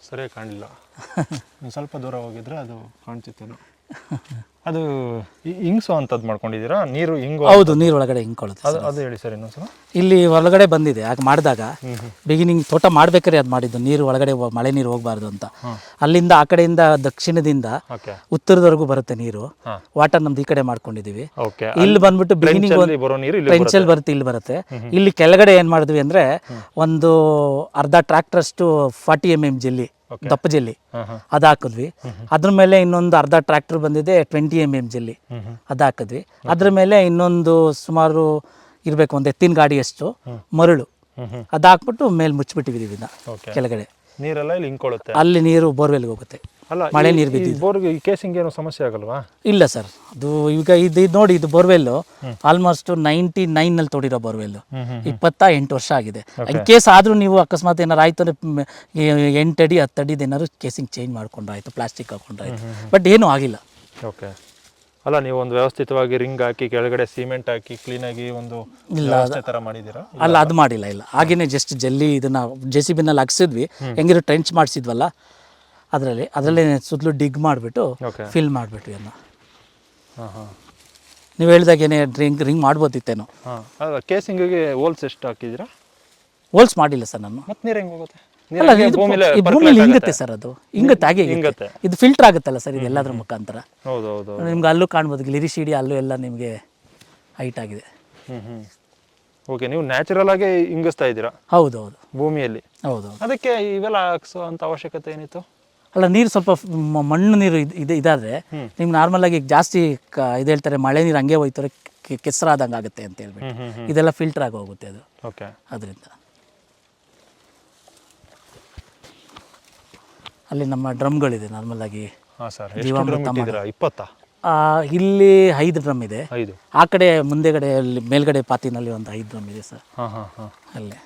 ಸರಿಯಾಗಿ ಕಾಣಲಿಲ್ಲ. ಸ್ವಲ್ಪ ದೂರ ಹೋಗಿದ್ರೆ ಅದು ಕಾಣ್ತಿತ್ತೇನೋ. ಅದು ಇಂಗ್ಸು ಅಂತದ್ದು ಮಾಡ್ಕೊಂಡಿದ್ದೀರಾ? ನೀರು ಹಿಂಗು ಹೌದು ನೀರು ಒಳಗಡೆ ಹಿಂಕೊಳ್ಳುತ್ತೆ ಅದು ಅದು ಹೇಳಿ ಸರ್ ಇನ್ನೊಂದ್ಸಲ. ಇಲ್ಲಿ ಒಳಗಡೆ ಬಂದಿದೆ ಆಗ ಮಾಡಿದಾಗ ಬಿಗಿನಿಂಗ್ ತೋಟ ಮಾಡ್ಬೇಕಾದ್ರೆ ಅದು ಮಾಡಿದ್ದು ನೀರು ಒಳಗಡೆ ಹೋ- ಮಳೆ ನೀರು ಹೋಗ್ಬಾರ್ದು ಅಂತ. ಅಲ್ಲಿಂದ ಆ ಕಡೆಯಿಂದ ದಕ್ಷಿಣದಿಂದ ಓಕೆ. ಉತ್ತರದವರೆಗೂ ಬರುತ್ತೆ ನೀರು. ವಾಟರ್ ನಮ್ದು ಈ ಕಡೆ ಮಾಡ್ಕೊಂಡಿದೀವಿ ಓಕೆ. ಇಲ್ಲಿ ಬಂದ್ಬಿಟ್ಟು ಬಿಗಿನಿಂಗ್ ಅಲ್ಲಿ ಬರೋ ನೀರು ಇಲ್ಲಿ ಟ್ರೆಂಚಲ್ಲಿ ಬರುತ್ತೆ. ಇಲ್ಲಿ ಬರುತ್ತೆ. ಇಲ್ಲಿ ಕೆಳಗಡೆ ಏನ್ ಮಾಡಿದ್ವಿ ಅಂದ್ರೆ ಒಂದು ಅರ್ಧ ಟ್ರ್ಯಾಕ್ಟರ್ಷ್ಟು ಫಾರ್ಟಿ ಎಂ ಎಂ ಜೆಲ್ಲಿ ದಪ್ಪ ಜೆಲ್ಲಿ. ಅದು ಹಾಕಿದ್ವಿ. ಅದ್ರ ಮೇಲೆ ಇನ್ನೊಂದು ಅರ್ಧ ಟ್ರ್ಯಾಕ್ಟರ್ ಬಂದಿದೆ ಟ್ವೆಂಟಿ ಎಂ ಎಂ ಜೆಲ್ಲಿ. ಅದು ಹಾಕಿದ್ವಿ. ಅದ್ರ ಮೇಲೆ ಇನ್ನೊಂದು ಸುಮಾರು ಇರಬೇಕು ಒಂದು ಎತ್ತಿನ ಗಾಡಿಯಷ್ಟು ಮರಳು. ಅದು ಹಾಕ್ಬಿಟ್ಟು ಮೇಲೆ ಮುಚ್ಚಿಬಿಟ್ಟಿದ್ದೀವಿ ಇದನ್ನ ಕೆಳಗಡೆ. ನೀರೆಲ್ಲ ಅಲ್ಲಿ ನೀರು ಬೋರ್ವೆಲ್ಗೆ ಹೋಗುತ್ತೆ. ಅಲ್ಲ ಮಳೆ ನೀರು ಬಿದ್ದಿದ್ದು. ಬೋರ್ಗೆ ಈ ಕೇಸಿಂಗ್ ಏನೋ ಸಮಸ್ಯೆ ಆಗಲ್ವಾ? ಇಲ್ಲ ಸರ್. ಅದು ಈಗ ಇದು ಇದು ನೋಡಿ ಇದು ಬೋರ್ವೆಲ್ಲು ಆಲ್ಮೋಸ್ಟ್ ನೈಂಟಿ ನೈನಲ್ಲಿ ತೋಡಿರೋ ಬೋರ್ವೆಲ್ಲು. ಇಪ್ಪತ್ತ ಎಂಟು ವರ್ಷ ಆಗಿದೆ. ಇನ್ ಕೇಸ್ ಆದರೂ ನೀವು ಅಕಸ್ಮಾತ್ ಏನಾರು ಆಯ್ತು ಅಂದ್ರೆ ಎಂಟು ಅಡಿ ಹತ್ತು ಅಡಿದು ಏನಾದ್ರು ಕೇಸಿಂಗ್ ಚೇಂಜ್ ಮಾಡ್ಕೊಂಡ್ರೆ ಆಯಿತು ಪ್ಲಾಸ್ಟಿಕ್ ಹಾಕೊಂಡ್ರೆ ಆಯಿತು ಬಟ್ ಏನೂ ಆಗಿಲ್ಲ. ಓಕೆ ಅಲ್ಲ ನೀವು ಒಂದು ವ್ಯವಸ್ಥಿತವಾಗಿ ರಿಂಗ್ ಹಾಕಿ ಕೆಳಗಡೆ ಸಿಮೆಂಟ್ ಹಾಕಿ ಕ್ಲೀನಾಗಿ ಒಂದು ಇಲ್ಲ ಥರ ಮಾಡಿದ್ದೀರಾ? ಅಲ್ಲ ಅದು ಮಾಡಿಲ್ಲ ಇಲ್ಲ. ಹಾಗೇನೆ ಜಸ್ಟ್ ಜಲ್ಲಿ ಇದನ್ನ ಜೆ ಸಿ ಬಿನಲ್ಲಿ ಹಾಕ್ಸಿದ್ವಿ. ಹೆಂಗಿರೋ ಟ್ರೆಂಚ್ ಮಾಡಿಸಿದ್ವಲ್ಲ ಅದರಲ್ಲಿ ಅದರಲ್ಲೇ ಸುತ್ತಲೂ ಡಿಗ್ ಮಾಡಿಬಿಟ್ಟು ಫಿಲ್ ಮಾಡಿಬಿಟ್ವಿ ಅದನ್ನ ನೀವು ಹೇಳಿದಾಗೇನೆ ರಿಂಗ್ ರಿಂಗ್ ಮಾಡ್ಬೋದಿತ್ತೇನೋ. ಕೇಸಿಂಗಿಗೆ ಹೋಲ್ಸ್ ಎಷ್ಟು ಹಾಕಿದ್ದೀರಾ? ಹೋಲ್ಸ್ ಮಾಡಿಲ್ಲ ಸರ್ ನಾನು. ಮತ್ತೆ ನೀರು ಹೆಂಗೆ ಹೋಗುತ್ತೆ? ಅಲ್ಲ ಇದು ಭೂಮಿಲಿ ಹಿಂಗತ್ತೆ ಸರ್ ಅದು. ಹಿಂಗತ್ತೆ ಹಾಗೆ ಹಿಂಗತ್ತೆ. ಇದು ಫಿಲ್ಟರ್ ಆಗುತ್ತಲ್ಲ ಸರ್ ಇದು ಎಲ್ಲದ್ರ ಮುಖಾಂತರ? ಹೌದು ಹೌದು ಹೌದು ನಿಮ್ಗೆ ಅಲ್ಲೂ ಕಾಣ್ಬೋದು ಲಿರಿಶಿಡಿ ಅಲ್ಲೂ ಎಲ್ಲ ನಿಮಗೆ ಹೈಟ್ ಆಗಿದೆ. ಓಕೆ ನೀವು ನ್ಯಾಚುರಲ್ ಆಗಿ ಹಿಂಗಿಸ್ತಾ ಇದ್ದೀರಾ? ಹೌದು ಹೌದು ಭೂಮಿಯಲ್ಲಿ. ಹೌದು ಹೌದು ಅದಕ್ಕೆ ಇವೆಲ್ಲ ಹಾಕ್ಸೋ ಅಂತ ಅವಶ್ಯಕತೆ ಏನಿತ್ತು? ಅಲ್ಲ ನೀರು ಸ್ವಲ್ಪ ಮ- ಮಣ್ಣು ನೀರು ಇದ್- ಇದು ಇದಾದ್ರೆ ನಿಮ್ಗೆ ನಾರ್ಮಲ್ ಆಗಿ ಜಾಸ್ತಿ ಕ ಇದು ಹೇಳ್ತಾರೆ ಮಳೆ ನೀರು ಹಂಗೆ ಹೋಯ್ತಾರೆ ಕೆಸರಾದಂಗೆ ಆಗುತ್ತೆ ಅಂತ ಹೇಳ್ಬಿಟ್ಟು. ಇದೆಲ್ಲ ಫಿಲ್ಟರ್ ಆಗಿ ಹೋಗುತ್ತೆ ಅದು. ಓಕೆ. ಅದರಿಂದ. ಅಲ್ಲಿ ನಮ್ಮ ಡ್ರಮ್ಗಳಿದೆ ನಾರ್ಮಲ್ ಆಗಿ. ಹಾಂ ಸರ್ ಎಷ್ಟು ಡ್ರಮ್ ಇಟ್ಟಿದ್ದೀರಾ? ಇಪ್ಪತ್ತಾ? ಆ, ಇಲ್ಲಿ ಐದು ಡ್ರಮ್ ಇದೆ. ಐದು. ಆ ಕಡೆ ಮುಂದೆಗಡೆ ಅಲ್ಲಿ ಮೇಲ್ಗಡೆ ಪಾತಿನಲ್ಲಿ ಒಂದು ಐದು ಡ್ರಮ್ ಇದೆ ಸರ್. ಹಾಂ ಹಾಂ ಹಾಂ. ಅಲ್ಲೇ.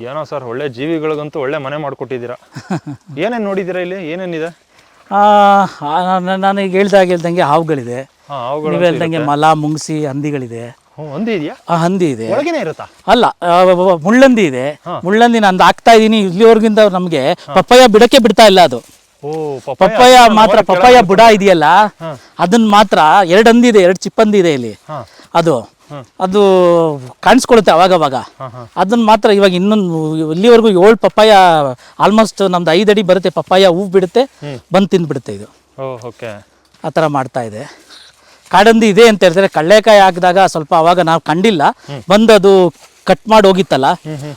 ಏನೋ ಸರ್ ಒಳ್ಳೆ ಜೀವಿಗಳಿಗಂತೂ ಒಳ್ಳೆ ಮನೆ ಮಾಡಿಕೊಟ್ಟಿದ್ದೀರಾ. ಏನೇನು ನೋಡಿದ್ದೀರಾ ಇಲ್ಲಿ? ಏನೇನಿದೆ? ನಾನು- ಈಗ ಹೇಳ್ದಾಗ ಹೇಳ್ದಂಗೆ ಹಾವುಗಳಿದೆ. ನೀವು ಹೇಳ್ದಂಗೆ ಮಲ ಮುಂಗ್ಸಿ ಹಂದಿಗಳಿದೆ. ಹಂದಿ ಇದೆಯಾ? ಆ ಹಂದಿ ಇದೆ. ಒಳಗೇನೆ ಇರುತ್ತಾ? ಅಲ್ಲ ಮುಳ್ಳಂದಿ ಇದೆ. ಮುಳ್ಳಂದಿ ನಾನು ಹಾಕ್ತಾ ಇದ್ದೀನಿ ಇಲ್ಲಿವರೆಗಿಂದ ನಮಗೆ ಪಪ್ಪಾಯ ಬಿಡಕ್ಕೆ ಬಿಡ್ತಾ ಇಲ್ಲ ಅದು. ಪಪ್ಪಾಯ ಮಾತ್ರ ಪಪ್ಪಾಯ ಬುಡ ಇದೆಯಲ್ಲ ಅದನ್ನ ಮಾತ್ರ ಎರಡು ಹಂದಿ ಇದೆ ಎರಡು ಚಿಪ್ಪಂದಿ ಇದೆ ಇಲ್ಲಿ. ಅದು. ಅದು ಕಾಣಿಸ್ಕೊಳುತ್ತೆ ಅವಾಗವಾಗ. ಅದನ್ನ ಮಾತ್ರ ಇವಾಗ ಇನ್ನೊಂದು ಇಲ್ಲಿವರೆಗೂ ಏಳು ಪಪ್ಪಾಯ ಆಲ್ಮೋಸ್ಟ್ ನಮ್ದು ಐದು ಅಡಿ ಬರುತ್ತೆ ಪಪ್ಪಾಯ ಹೂವು ಬಿಡುತ್ತೆ ಬಂದು ತಿಂದ್ಬಿಡುತ್ತೆ ಇದು. ಆ ಥರ ಮಾಡ್ತಾ ಇದೆ. ಕಾಡಂದಿ ಇದೆ ಅಂತ ಹೇಳ್ತಾರೆ ಕಳ್ಳೆಕಾಯಿ ಹಾಕಿದಾಗ ಸ್ವಲ್ಪ ಅವಾಗ ನಾವು ಕಂಡಿಲ್ಲ ಬಂದು ಅದು ಕಟ್ ಮಾಡಿ ಹೋಗಿತ್ತಲ್ಲ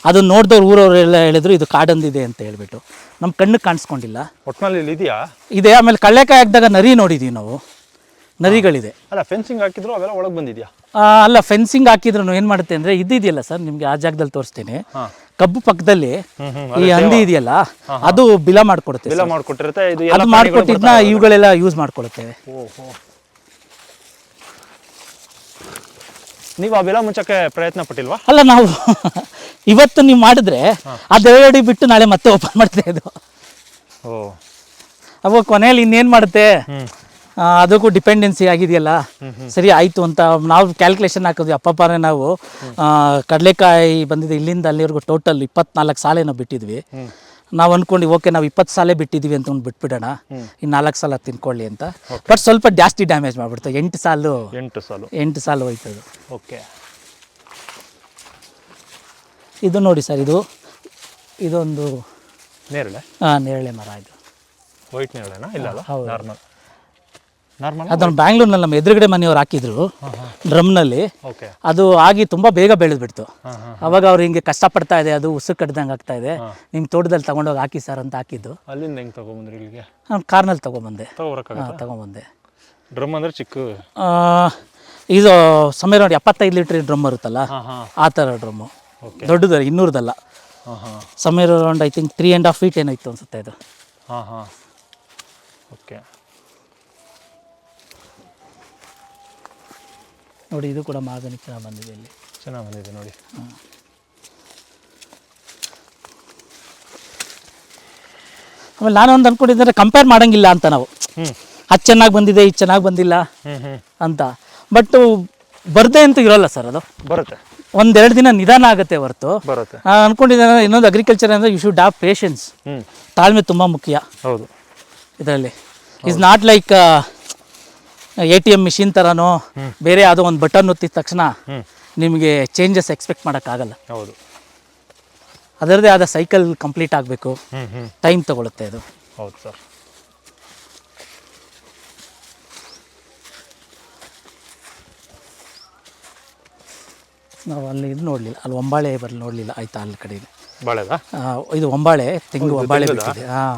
ಅದನ್ನ ನೋಡಿದವ್ರು ಊರವರೆಲ್ಲ ಹೇಳಿದ್ರು ಇದು ಕಾಡಂದಿದೆ ಅಂತ ಹೇಳ್ಬಿಟ್ಟು. ನಮ್ಮ ಕಣ್ಣಿಗೆ ಕಾಣಿಸ್ಕೊಂಡಿಲ್ಲ. ಒಟ್ಟಿನಲ್ಲಿ ಇದೆಯಾ? ಇದೆ ಆಮೇಲೆ ಕಳ್ಳೆಕಾಯಿ ಹಾಕಿದಾಗ ನರಿ ನೋಡಿದೀವಿ ನಾವು. ನರಿಗಳಿದೆ. ಅಲ್ಲ ಫೆನ್ಸಿಂಗ್ ಹಾಕಿದ್ರು ಅವೆಲ್ಲ ಒಳಗೆ ಬಂದಿದ್ಯಾ? ಅಲ್ಲ ಫೆನ್ಸಿಂಗ್ ಹಾಕಿದ್ರು ಏನು ಮಾಡುತ್ತೆ ಅಂದ್ರೆ ಇದಿದೆಯಲ್ಲ ಸರ್ ನಿಮಗೆ ಆ ಜಾಗದಲ್ಲಿ ತೋರಿಸ್ತೇನೆ. ಕಬ್ಬು ಪಕ್ಕದಲ್ಲಿ ಈ ಹಂದಿ ಇದೆಯಲ್ಲ ಅದು ಬಿಲ ಮಾಡಿಕೊಡುತ್ತೆ ಎಲ್ಲ ಮಾಡ್ಕೊಟ್ಟಿರುತ್ತೆ ಇದು ಅದು ಮಾಡಿಕೊಟ್ಟಿದ್ನ ಇವುಗಳೆಲ್ಲ ಯೂಸ್ ಮಾಡ್ಕೊಳುತ್ತೇವೆ ಓಹೋ. ನೀವು ಆ ಬಿಲ ಮುಚ್ಚಕ್ಕೆ ಪ್ರಯತ್ನ ಪಟ್ಟಿಲ್ವಾ? ಅಲ್ಲ ನಾವು ಇವತ್ತು ನೀವು ಮಾಡಿದ್ರೆ ಅದೆರಡು ಬಿಟ್ಟು ನಾಳೆ ಮತ್ತೆ ಓಪನ್ ಮಾಡ್ತೇವೆ ಇದು ಓ. ಅವಾಗ ಕೊನೆಯಲ್ಲಿ ಇನ್ನೇನು ಮಾಡುತ್ತೆ? ಅದಕ್ಕೂ ಡಿಪೆಂಡೆನ್ಸಿ ಆಗಿದೆಯಲ್ಲ? ಸರಿ ಆಯಿತು ಅಂತ ನಾವು ಕ್ಯಾಲ್ಕುಲೇಷನ್ ಹಾಕಿದ್ವಿ. ಅಪ್ಪಪ್ಪನೇ ನಾವು ಕಡಲೆಕಾಯಿ ಬಂದಿದ್ದು ಇಲ್ಲಿಂದ ಅಲ್ಲಿವರೆಗೂ ಟೋಟಲ್ ಇಪ್ಪತ್ನಾಲ್ಕು ಸಾಲೇನೋ ಬಿಟ್ಟಿದ್ವಿ. ನಾವು ಅಂದ್ಕೊಂಡು ಓಕೆ ನಾವು ಇಪ್ಪತ್ತು ಸಾಲೇ ಬಿಟ್ಟಿದ್ವಿ ಅಂತ ಒಂದು ಬಿಟ್ಬಿಡೋಣ ಇನ್ನು ನಾಲ್ಕು ಸಾಲ ತಿನ್ಕೊಳ್ಳಿ ಅಂತ. ಬಟ್ ಸ್ವಲ್ಪ ಜಾಸ್ತಿ ಡ್ಯಾಮೇಜ್ ಮಾಡಿಬಿಡ್ತು. ಎಂಟು ಸಾಲು. ಎಂಟು ಸಾಲು. ಎಂಟು ಸಾಲು ಹೋಯ್ತದು. ಓಕೆ. ಇದು ನೋಡಿ ಸರ್ ಇದು ಇದೊಂದು ನೇರಳೆ? ಹಾಂ ನೇರಳೆ ಮರ ಇದು. ವೈಟ್ ನೇರಳೆನಾ? ಇಲ್ಲ ಹೌದು. ಹೌದು. ನಾರ್ಮಲ್ ಅದನ್ನು ಬ್ಯಾಂಗ್ಳೂರ್ನಲ್ಲಿ ನಮ್ಮ ಎದುರುಗಡೆ ಮನೆಯವ್ರು ಹಾಕಿದ್ರು ಡ್ರಮ್ನಲ್ಲಿ. ಓಕೆ ಅದು ಆಗಿ ತುಂಬ ಬೇಗ ಬೆಳೆದ್ಬಿಡ್ತು. ಅವಾಗ ಅವ್ರು ಹಿಂಗೆ ಕಷ್ಟಪಡ್ತಾ ಇದೆ ಅದು ಉಸು ಕಡ್ದಂಗೆ ಆಗ್ತಾ ಇದೆ. ನಿಮ್ಮ ತೋಟದಲ್ಲಿ ತಗೊಂಡೋಗಿ ಹಾಕಿ ಸರ್ ಅಂತ ಹಾಕಿದ್ದು. ಅಲ್ಲಿಂದ ಹೆಂಗೆ ತಗೊಂಬಂದ್ರಿ ಇಲ್ಲಿಗೆ? ನಾನು ಕಾರ್ನಲ್ಲಿ ತೊಗೊಂಬಂದೆ. ಹಾಂ ತೊಗೊಂಬಂದೆ. ಡ್ರಮ್ ಅಂದ್ರೆ ಚಿಕ್ಕ ಇದು ಸಮಯ ನೋಡಿ ಎಪ್ಪತ್ತೈದು ಲೀಟ್ರ್ ಡ್ರಮ್ ಬರುತ್ತಲ್ಲ? ಆ ಥರ ಡ್ರಮ್ಮು. ದೊಡ್ಡದ ಇನ್ನೂರದಲ್ಲ. ಸಮಯ around I think three and half feet ಏನಾಯ್ತು ಅನ್ಸುತ್ತೆ ಇದು ಹಾಂ ಹಾಂ. ಓಕೆ ನೋಡಿ ಇದು ಕೂಡ ಮಾದನಿ ಚೆನ್ನಾಗಿ ಬಂದಿದೆ ಇಲ್ಲಿ. ಚೆನ್ನಾಗಿ ಬಂದಿದೆ ನೋಡಿ. ಆಮೇಲೆ ನಾನು ಒಂದು ಅಂದ್ಕೊಂಡಿದ್ದರೆ ಕಂಪೇರ್ ಮಾಡೋಂಗಿಲ್ಲ ಅಂತ ನಾವು. ಅದು ಚೆನ್ನಾಗಿ ಬಂದಿದೆ ಇದು ಚೆನ್ನಾಗಿ ಬಂದಿಲ್ಲ ಅಂತ. ಬಟ್ ಬರದೆ ಅಂತೂ ಇರೋಲ್ಲ ಸರ್ ಅದು. ಬರುತ್ತೆ. ಒಂದೆರಡು ದಿನ ನಿಧಾನ ಆಗುತ್ತೆ ಹೊರತು. ಬರುತ್ತೆ. ನಾನು ಇನ್ನೊಂದು ಅಗ್ರಿಕಲ್ಚರ್ ಅಂದರೆ ಯು ಶುಡ್ ಹ್ಯಾವ್ ಪೇಷನ್ಸ್ ತಾಳ್ಮೆ ತುಂಬ ಮುಖ್ಯ. ಹೌದು. ಇದರಲ್ಲಿ. Is not like A T M machine ಥರನೋ ಬೇರೆ ಯಾವುದೋ ಒಂದು ಬಟನ್ ಒತ್ತಿದ ತಕ್ಷಣ ನಿಮಗೆ ಚೇಂಜಸ್ ಎಕ್ಸ್ಪೆಕ್ಟ್ ಮಾಡೋಕ್ಕಾಗಲ್ಲ. ಹೌದು. ಅದರದೇ ಆದ ಸೈಕಲ್ ಕಂಪ್ಲೀಟ್ ಆಗಬೇಕು. ಟೈಮ್ ತಗೊಳುತ್ತೆ ಅದು. ಹೌದು ಸರ್. ನಾವು ಅಲ್ಲಿ ಇದು ನೋಡಲಿಲ್ಲ. ಅಲ್ಲಿ ಒಂಬಾಳೆ ಬರಲಿ ನೋಡಲಿಲ್ಲ. ಆಯ್ತಾ ಅಲ್ಲಿ ಕಡೆ ಇದು ಒಂಬಾಳೆ ತೆಂಗು ಒಂಬಾಳೆ ಬಿಟ್ಟಿದೆ ಹಾಂ.